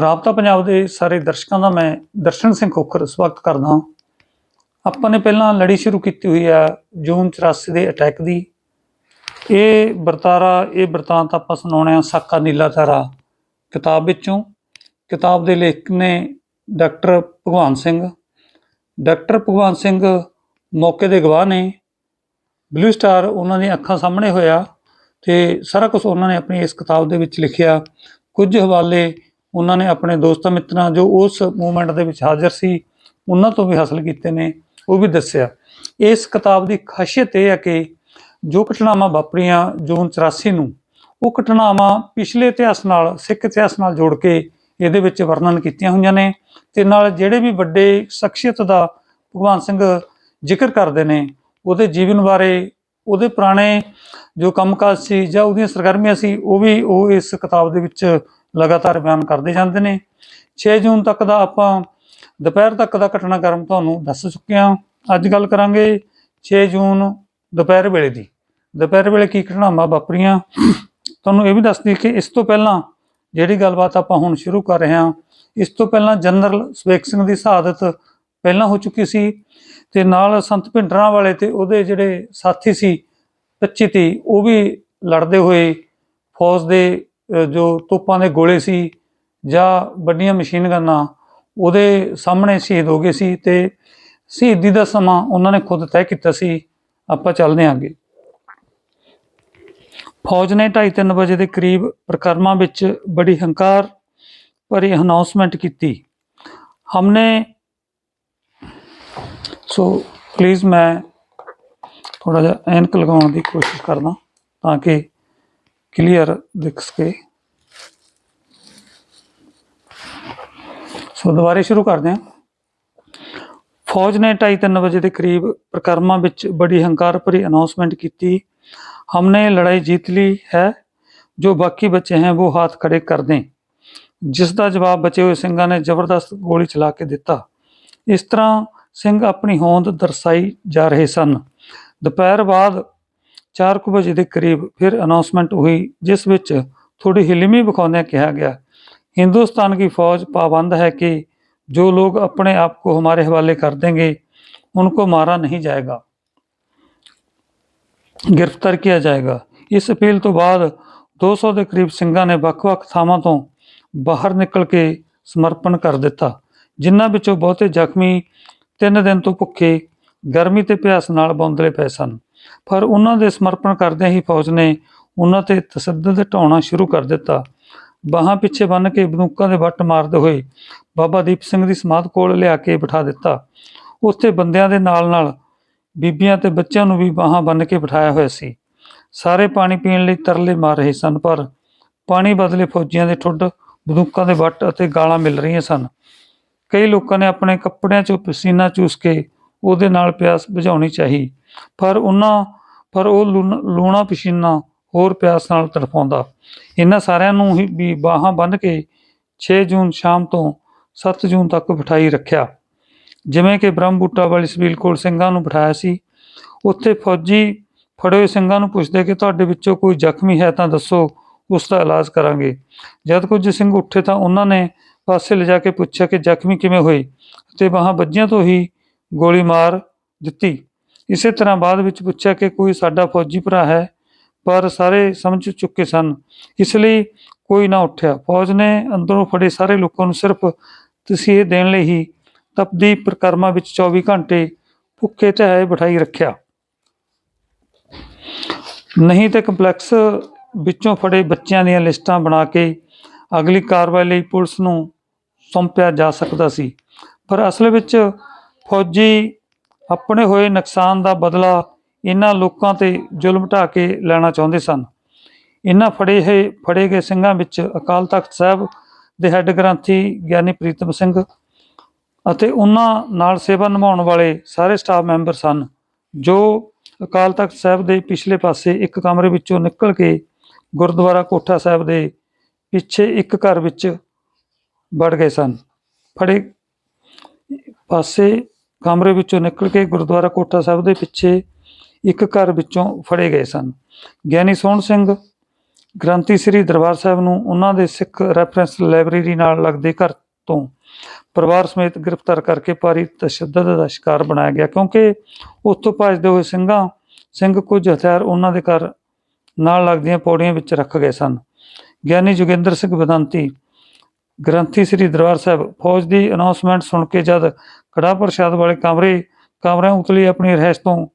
ਰਾਬਤਾ ਪੰਜਾਬ ਦੇ ਸਾਰੇ ਦਰਸ਼ਕਾਂ ਦਾ ਮੈਂ ਦਰਸ਼ਨ ਸਿੰਘ ਖੋਖਰ ਸਵਾਗਤ ਕਰਦਾ ਹਾਂ। ਆਪਾਂ ਨੇ ਪਹਿਲਾਂ ਲੜੀ ਸ਼ੁਰੂ ਕੀਤੀ ਹੋਈ ਆ ਜੂਨ 84 ਦੇ ਅਟੈਕ ਦੀ। ਇਹ ਵਰਤਾਰਾ, ਇਹ ਵਰਤਾਂਤ ਆਪਾਂ ਸੁਣਾਉਣੇ ਆ ਸਾਕਾ ਨੀਲਾ ਤਾਰਾ ਕਿਤਾਬ ਵਿੱਚੋਂ। ਕਿਤਾਬ ਦੇ ਲੇਖਕ ਨੇ ਡਾਕਟਰ ਭਗਵਾਨ ਸਿੰਘ। ਡਾਕਟਰ ਭਗਵਾਨ ਸਿੰਘ ਮੌਕੇ ਦੇ ਗਵਾਹ ਨੇ। ਬਲੂ ਸਟਾਰ ਉਹਨਾਂ ਦੀਆਂ ਅੱਖਾਂ ਸਾਹਮਣੇ ਹੋਇਆ ਤੇ ਸਾਰਾ ਕੁਝ ਉਹਨਾਂ ਨੇ ਆਪਣੀ ਇਸ ਕਿਤਾਬ ਦੇ ਵਿੱਚ ਲਿਖਿਆ। ਕੁਝ ਹਵਾਲੇ ਉਹਨਾਂ ਨੇ ਆਪਣੇ ਦੋਸਤਾਂ ਮਿੱਤਰਾਂ ਜੋ ਉਸ ਮੂਵਮੈਂਟ ਦੇ ਵਿੱਚ ਹਾਜ਼ਰ ਸੀ, ਉਹਨਾਂ ਤੋਂ ਵੀ ਹਾਸਲ ਕੀਤੇ ਨੇ, ਉਹ ਵੀ ਦੱਸਿਆ। ਇਸ ਕਿਤਾਬ ਦੀ ਖਾਸੀਅਤ ਇਹ ਹੈ ਕਿ ਜੋ ਘਟਨਾਵਾਂ ਵਾਪਰੀਆਂ ਜੂਨ 84 ਨੂੰ, ਉਹ ਘਟਨਾਵਾਂ ਪਿਛਲੇ ਇਤਿਹਾਸ ਨਾਲ, ਸਿੱਖ ਇਤਿਹਾਸ ਨਾਲ ਜੋੜ ਕੇ ਇਹਦੇ ਵਿੱਚ ਵਰਣਨ ਕੀਤੀਆਂ ਹੋਈਆਂ ਨੇ ਤੇ ਨਾਲ ਜਿਹੜੇ ਵੀ ਵੱਡੇ ਸ਼ਖਸੀਅਤ ਦਾ ਭਗਵਾਨ ਸਿੰਘ ਜ਼ਿਕਰ ਕਰਦੇ ਨੇ, ਉਹਦੇ ਜੀਵਨ ਬਾਰੇ, ਉਹਦੇ ਪੁਰਾਣੇ ਜੋ ਕੰਮਕਾਜ ਸੀ ਜਾਂ ਉਹਦੀਆਂ ਸਰਗਰਮੀਆਂ ਸੀ, ਉਹ ਵੀ ਉਹ ਇਸ ਕਿਤਾਬ ਦੇ ਵਿੱਚ ਲਗਾਤਾਰ ਬਿਆਨ ਕਰਦੇ ਜਾਂਦੇ ਨੇ। 6 ਜੂਨ ਤੱਕ ਦਾ ਆਪਾਂ ਦੁਪਹਿਰ ਤੱਕ ਦਾ ਘਟਨਾਕ੍ਰਮ ਤੁਹਾਨੂੰ ਦੱਸ ਚੁੱਕੇ ਹਾਂ। ਅੱਜ ਗੱਲ ਕਰਾਂਗੇ 6 ਜੂਨ ਦੁਪਹਿਰ ਵੇਲੇ ਦੀ। ਦੁਪਹਿਰ ਵੇਲੇ ਕੀ ਘਟਨਾਵਾਂ ਵਾਪਰੀਆਂ? ਤੁਹਾਨੂੰ ਇਹ ਵੀ ਦੱਸ ਦਈਏ ਕਿ ਇਸ ਤੋਂ ਪਹਿਲਾਂ ਜਿਹੜੀ ਗੱਲਬਾਤ ਆਪਾਂ ਹੁਣ ਸ਼ੁਰੂ ਕਰ ਰਹੇ ਹਾਂ, ਇਸ ਤੋਂ ਪਹਿਲਾਂ ਜਨਰਲ ਸਵੇਕ ਸਿੰਘ ਦੀ ਸ਼ਹਾਦਤ ਪਹਿਲਾਂ ਹੋ ਚੁੱਕੀ ਸੀ ਤੇ ਨਾਲ ਸੰਤ ਭਿੰਡਰਾਂ ਵਾਲੇ ਤੇ ਉਹਦੇ ਜਿਹੜੇ ਸਾਥੀ ਸੀ 25 ਤੀ ਉਹ ਵੀ ਲੜਦੇ ਹੋਏ ਫੌਜ ਦੇ ਜੋ ਤੋਪਾਂ ਦੇ ਗੋਲੇ ਸੀ ਜਾਂ ਵੱਡੀਆਂ ਮਸ਼ੀਨ ਗੰਨਾਂ, ਉਹਦੇ ਸਾਹਮਣੇ ਸ਼ਹੀਦ ਹੋ ਗਏ ਸੀ ਤੇ ਸ਼ਹੀਦੀ ਦਾ ਸਮਾਂ ਉਹਨਾਂ ਨੇ ਖੁਦ ਤੈਅ ਕੀਤਾ ਸੀ। ਆਪਾਂ ਚੱਲਦੇ ਹਾਂ ਅੱਗੇ। ਫੌਜ ਨੇ 2:30 ਵਜੇ ਦੇ ਕਰੀਬ ਪ੍ਰਕਰਮਾਂ ਵਿੱਚ ਬੜੀ ਹੰਕਾਰ ਭਰੀ ਅਨਾਉਂਸਮੈਂਟ ਕੀਤੀ। ਹਮਨੇ ਸੋ ਪਲੀਜ਼ ਮੈਂ ਥੋੜਾ ਜਿਹਾ ਐਨਕ ਲਗਾਉਣ ਦੀ ਕੋਸ਼ਿਸ਼ ਕਰਦਾ ਤਾਂ ਕਿ ਕਲੀਅਰ ਦਿਖ ਸਕੇ ਸੋ ਦੁਬਾਰੇ ਸ਼ੁਰੂ ਕਰਦੇ ਹਾਂ ਫੌਜ ਨੇ 2:30 ਵਜੇ ਦੇ ਕਰੀਬ ਪ੍ਰਕਰਮਾਂ ਵਿੱਚ ਬੜੀ ਹੰਕਾਰ ਭਰੀ ਅਨਾਉਂਸਮੈਂਟ ਕੀਤੀ हमने लड़ाई जीत ली है जो बाकी बचे हैं वो हाथ खड़े कर दें ਜਿਸ ਦਾ ਜਵਾਬ ਬਚੇ ਹੋਏ ਸਿੰਘਾਂ ਨੇ ਜ਼ਬਰਦਸਤ ਗੋਲੀ ਚਲਾ ਕੇ ਦਿੱਤਾ ਇਸ ਤਰ੍ਹਾਂ ਸਿੰਘ ਆਪਣੀ ਹੋਂਦ ਦਰਸਾਈ ਜਾ ਰਹੇ ਸਨ ਦੁਪਹਿਰ ਬਾਅਦ 4 ਕੁ ਵਜੇ ਦੇ ਕਰੀਬ ਫਿਰ ਅਨਾਉਂਸਮੈਂਟ ਹੋਈ ਜਿਸ ਵਿੱਚ ਥੋੜੀ ਹਿਲਮੀ ਵਿਖਾਉਂਦਿਆਂ ਕਿਹਾ ਗਿਆ हिंदुस्तान की फौज पाबंद है कि जो लोग अपने आप को हमारे हवाले कर देंगे उनको मारा नहीं जाएगा ਗ੍ਰਿਫਤਾਰ ਕੀਤਾ ਜਾਏਗਾ ਇਸ ਅਪੀਲ ਤੋਂ ਬਾਅਦ 200 ਦੇ ਕਰੀਬ ਸਿੰਘਾਂ ਨੇ ਵੱਖ-ਵੱਖ ਥਾਵਾਂ ਤੋਂ ਬਾਹਰ ਨਿਕਲ ਕੇ ਸਮਰਪਣ ਕਰ ਦਿੱਤਾ ਜਿਨ੍ਹਾਂ ਵਿੱਚੋਂ ਬਹੁਤੇ ਜ਼ਖਮੀ ਤਿੰਨ ਦਿਨ ਤੋਂ ਭੁੱਖੇ ਗਰਮੀ ਤੇ ਪਿਆਸ ਨਾਲ ਬੌਂਦਲੇ ਪਏ ਸਨ ਪਰ ਉਹਨਾਂ ਦੇ ਸਮਰਪਣ ਕਰਦਿਆਂ ਹੀ ਫੌਜ ਨੇ ਉਹਨਾਂ ਤੇ ਤਸੱਦਦ ਢਾਉਣਾ ਸ਼ੁਰੂ ਕਰ ਦਿੱਤਾ। ਬਾਹਾਂ ਪਿੱਛੇ ਬੰਨ੍ਹ ਕੇ ਬੰਦੂਕਾਂ ਦੇ ਵੱਟ ਮਾਰਦੇ ਹੋਏ ਬਾਬਾ ਦੀਪ ਸਿੰਘ ਦੀ ਸਮਾਧ ਕੋਲ ਲਿਆ ਕੇ ਬਿਠਾ ਦਿੱਤਾ। ਉੱਥੇ ਬੰਦਿਆਂ ਦੇ ਨਾਲ-ਨਾਲ ਬੀਬੀਆਂ ਤੇ ਬੱਚਿਆਂ ਨੂੰ ਵੀ ਬਾਹਾਂ ਬੰਨ ਕੇ ਬਿਠਾਇਆ ਹੋਇਆ ਸੀ। ਸਾਰੇ ਪਾਣੀ ਪੀਣ ਲਈ ਤਰਲੇ ਮਾਰ ਰਹੇ ਸਨ, ਪਰ ਪਾਣੀ ਬਦਲੇ ਫੌਜੀਆਂ ਦੇ ਠੁੱਡ, ਬੰਦੂਕਾਂ ਦੇ ਵੱਟ ਅਤੇ ਗਾਲਾਂ ਮਿਲ ਰਹੀਆਂ ਸਨ। ਕਈ ਲੋਕਾਂ ਨੇ ਆਪਣੇ ਕੱਪੜਿਆਂ 'ਚੋਂ ਪਸੀਨਾ ਚੂਸ ਕੇ ਉਹਦੇ ਨਾਲ ਪਿਆਸ ਬੁਝਾਉਣੀ ਚਾਹੀ। ਪਰ ਉਹਨਾਂ, ਪਰ ਉਹ ਲੂਣ- ਲੂਣਾ ਪਸੀਨਾ ਹੋਰ ਪਿਆਸ ਨਾਲ ਤੜਫਾਉਂਦਾ। ਇਹਨਾਂ ਸਾਰਿਆਂ ਨੂੰ ਹੀ ਵੀ ਬਾਹਾਂ ਬੰਨ੍ਹ ਕੇ 6 ਜੂਨ ਸ਼ਾਮ ਤੋਂ 7 ਜੂਨ ਤੱਕ ਬਿਠਾਈ ਰੱਖਿਆ। ਜਿਵੇਂ ਕਿ ਬ੍ਰਹਮ ਬੂਟਾ ਵਾਲੀ ਸਬੀਲ ਕੋਲ ਸਿੰਘਾਂ ਨੂੰ ਬਿਠਾਇਆ ਸੀ। ਉੱਥੇ ਫੌਜੀ ਫੜੇ ਹੋਏ ਸਿੰਘਾਂ ਨੂੰ ਪੁੱਛਦੇ ਕਿ ਤੁਹਾਡੇ ਵਿੱਚੋਂ ਕੋਈ ਜ਼ਖਮੀ ਹੈ ਤਾਂ ਦੱਸੋ, ਉਸ ਦਾ ਇਲਾਜ ਕਰਾਂਗੇ। ਜਦ ਕੁਝ ਸਿੰਘ ਉੱਠੇ ਤਾਂ ਉਹਨਾਂ ਨੇ ਪਾਸੇ ਲਿਜਾ ਕੇ ਪੁੱਛਿਆ ਕਿ ਜ਼ਖਮੀ ਕਿਵੇਂ ਹੋਏ? ਤੇ ਬਾਹਾਂ ਵੱਜੀਆਂ ਤੋਂ ਹੀ ਗੋਲੀ ਮਾਰ ਦਿੱਤੀ। ਇਸੇ ਤਰ੍ਹਾਂ ਬਾਅਦ ਵਿੱਚ ਪੁੱਛਿਆ ਕਿ ਕੋਈ ਸਾਡਾ ਫੌਜੀ ਭਰਾ ਹੈ, ਪਰ ਸਾਰੇ ਸਮਝ ਚੁੱਕੇ ਸਨ। ਇਸ ਲਈ ਕੋਈ ਨਾ ਉੱਠਿਆ। ਫੌਜ ਨੇ ਅੰਦਰੋਂ ਫੜੇ ਸਾਰੇ ਲੋਕਾਂ ਨੂੰ ਸਿਰਫ ਤਸੀਹੇ ਦੇਣ ਲਈ ਹੀ ਤਪਦੀ ਪ੍ਰਕਰਮਾਂ ਵਿੱਚ 24 ਘੰਟੇ ਭੁੱਖੇ ਤੇ ਬਿਠਾਈ ਰੱਖਿਆ। ਨਹੀਂ ਤੇ ਕੰਪਲੈਕਸ ਵਿੱਚੋਂ ਫੜੇ ਬੱਚਿਆਂ ਦੀਆਂ ਲਿਸਟਾਂ ਬਣਾ ਕੇ ਅਗਲੀ ਕਾਰਵਾਈ ਲਈ ਪੁਲਿਸ ਨੂੰ ਸੌਂਪਿਆ ਜਾ ਸਕਦਾ ਸੀ। ਪਰ ਅਸਲ ਵਿੱਚ ਫੌਜੀ ਆਪਣੇ ਹੋਏ ਨੁਕਸਾਨ ਦਾ ਬਦਲਾ ਇਹਨਾਂ ਲੋਕਾਂ ਤੇ ਜ਼ੁਲਮ ਢਾ ਕੇ ਲੈਣਾ ਚਾਹੁੰਦੇ ਸਨ। ਇਹਨਾਂ ਫੜੇ ਹੋਏ, ਫੜੇ ਗਏ ਸਿੰਘਾਂ ਵਿੱਚ ਅਕਾਲ ਤਖਤ ਸਾਹਿਬ ਦੇ ਹੈੱਡ ਗ੍ਰੰਥੀ ਗਿਆਨੀ ਪ੍ਰੀਤਮ ਸਿੰਘ ਅਤੇ ਉਹਨਾਂ ਨਾਲ ਸੇਵਾ ਨਿਭਾਉਣ ਵਾਲੇ ਸਾਰੇ ਸਟਾਫ ਮੈਂਬਰ ਸਨ, ਜੋ ਅਕਾਲ ਤਖਤ ਸਾਹਿਬ ਦੇ ਪਿਛਲੇ ਪਾਸੇ ਇੱਕ ਕਮਰੇ ਵਿੱਚੋਂ ਨਿਕਲ ਕੇ ਗੁਰਦੁਆਰਾ ਕੋਠਾ ਸਾਹਿਬ ਦੇ ਪਿੱਛੇ ਇੱਕ ਘਰ ਵਿੱਚ ਵੜ ਗਏ ਸਨ। ਫੜੇ ਪਾਸੇ ਕਮਰੇ ਵਿੱਚੋਂ ਨਿਕਲ ਕੇ ਗੁਰਦੁਆਰਾ ਕੋਠਾ ਸਾਹਿਬ ਦੇ ਪਿੱਛੇ ਇੱਕ ਘਰ ਵਿੱਚੋਂ ਫੜੇ ਗਏ ਸਨ। ਗਿਆਨੀ ਸੋਹਣ ਸਿੰਘ, ਗ੍ਰੰਥੀ ਸ੍ਰੀ ਦਰਬਾਰ ਸਾਹਿਬ ਨੂੰ ਉਹਨਾਂ ਦੇ ਸਿੱਖ ਰੈਫਰੈਂਸ ਲਾਇਬ੍ਰੇਰੀ ਨਾਲ ਲੱਗਦੇ ਘਰ ਤੋਂ ਪਰਿਵਾਰ ਸਮੇਤ ਗ੍ਰਿਫਤਾਰ ਕਰਕੇ ਭਾਰੀ ਤਸ਼ੱਦਦ ਦਾ ਸ਼ਿਕਾਰ ਬਣਾਇਆ ਗਿਆ ਕਿਉਂਕਿ ਉੱਥੋਂ ਭੱਜਦੇ ਹੋਏ ਸਿੰਘਾਂ, ਸਿੰਘ ਕੁਝ ਹਥਿਆਰ ਉਹਨਾਂ ਦੇ ਘਰ ਨਾਲ ਲੱਗਦੀਆਂ ਪੌੜੀਆਂ ਵਿੱਚ ਰੱਖ ਗਏ ਸਨ। ਗਿਆਨੀ ਜੋਗਿੰਦਰ ਸਿੰਘ ਬਦੰਤੀ, ਗ੍ਰੰਥੀ ਸ੍ਰੀ ਦਰਬਾਰ ਸਾਹਿਬ, ਫੌਜ ਦੀ ਅਨਾਉਂਸਮੈਂਟ ਸੁਣ ਕੇ ਜਦ ਕੜਾ ਪ੍ਰਸ਼ਾਦ ਵਾਲੇ ਕਮਰੇ, ਕਮਰਿਆਂ ਉਤਲੀ ਆਪਣੀ ਰਹਿਸ਼ ਤੋਂ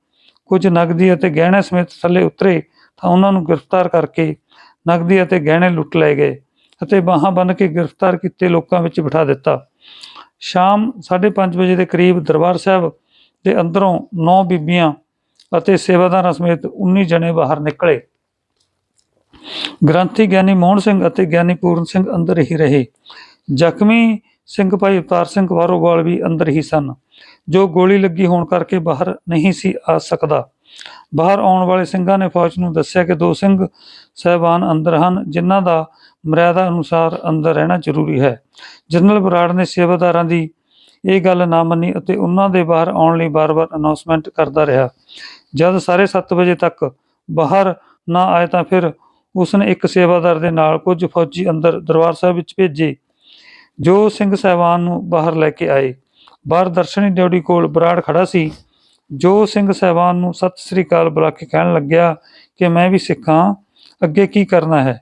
ਕੁਝ ਨਗਦੀ ਅਤੇ ਗਹਿਣੇ ਸਮੇਤ ਥੱਲੇ ਉਤਰੇ ਤਾਂ ਉਹਨਾਂ ਨੂੰ ਗ੍ਰਿਫਤਾਰ ਕਰਕੇ ਨਗਦੀ ਅਤੇ ਗਹਿਣੇ ਲੁੱਟ ਲਏ ਗਏ ਅਤੇ ਬਾਹਾਂ ਬੰਨ੍ਹ ਕੇ ਗ੍ਰਿਫਤਾਰ ਕੀਤੇ ਲੋਕਾਂ ਵਿੱਚ ਬਿਠਾ ਦਿੱਤਾ। ਸ਼ਾਮ 5:30 ਵਜੇ ਦੇ ਕਰੀਬ ਦਰਬਾਰ ਸਾਹਿਬ ਦੇ ਅੰਦਰੋਂ ਨੌ ਬੀਬੀਆਂ ਅਤੇ ਸੇਵਾਦਾਰਾਂ ਸਮੇਤ 19 ਜਣੇ ਬਾਹਰ ਨਿਕਲੇ। ਗ੍ਰੰਥੀ ਗਿਆਨੀ ਮੋਹਨ ਸਿੰਘ ਅਤੇ ਗਿਆਨੀ ਪੂਰਨ ਸਿੰਘ ਅੰਦਰ ਹੀ ਰਹੇ। ਜ਼ਖਮੀ ਸਿੰਘ ਭਾਈ ਅਵਤਾਰ ਸਿੰਘ ਵਾਰੋਵਾਲ ਵੀ ਅੰਦਰ ਹੀ ਸਨ। ਜੋ ਗੋਲੀ ਲੱਗੀ ਹੋਣ ਕਰਕੇ ਬਾਹਰ ਨਹੀਂ ਸੀ ਆ ਸਕਦਾ। ਬਾਹਰ ਆਉਣ ਵਾਲੇ ਸਿੰਘਾਂ ਨੇ ਫੌਜ ਨੂੰ ਦੱਸਿਆ ਕਿ ਦੋ ਸਿੰਘ ਸਹਿਬਾਨ ਅੰਦਰ ਹਨ, ਜਿਨ੍ਹਾਂ ਦਾ ਮਰਿਆਦਾ ਅਨੁਸਾਰ ਅੰਦਰ ਰਹਿਣਾ ਜ਼ਰੂਰੀ ਹੈ। ਜਨਰਲ ਬਰਾੜ ਨੇ ਸੇਵਾਦਾਰਾਂ ਦੀ ਇਹ ਗੱਲ ਨਾ ਮੰਨੀ ਅਤੇ ਉਹਨਾਂ ਦੇ ਬਾਹਰ ਆਉਣ ਲਈ ਬਾਰ-ਬਾਰ ਅਨਾਉਂਸਮੈਂਟ ਕਰਦਾ ਰਿਹਾ। ਜਦ ਸਾਰੇ 7 ਵਜੇ ਤੱਕ ਬਾਹਰ ਨਾ ਆਏ ਤਾਂ ਫਿਰ ਉਸਨੇ ਇੱਕ ਸੇਵਾਦਾਰ ਦੇ ਨਾਲ ਕੁਝ ਫੌਜੀ ਅੰਦਰ ਦਰਬਾਰ ਸਾਹਿਬ ਵਿੱਚ ਭੇਜੇ। ਜੋ ਸਿੰਘ ਸਾਹਿਬਾਨ ਨੂੰ ਬਾਹਰ ਲੈ ਕੇ ਆਏ। ਬਾਹਰ ਦਰਸ਼ਨੀ ਡਿਊਟੀ ਕੋਲ ਬਰਾੜ ਖੜਾ ਸੀ। ਜੋ ਸਿੰਘ ਸਾਹਿਬਾਨ ਨੂੰ ਸਤਿ ਸ੍ਰੀ ਅਕਾਲ ਬੁਲਾ ਕੇ ਕਹਿਣ ਲੱਗਿਆ ਕਿ ਮੈਂ ਵੀ ਸਿੱਖਾਂ ਅੱਗੇ ਕੀ ਕਰਨਾ ਹੈ?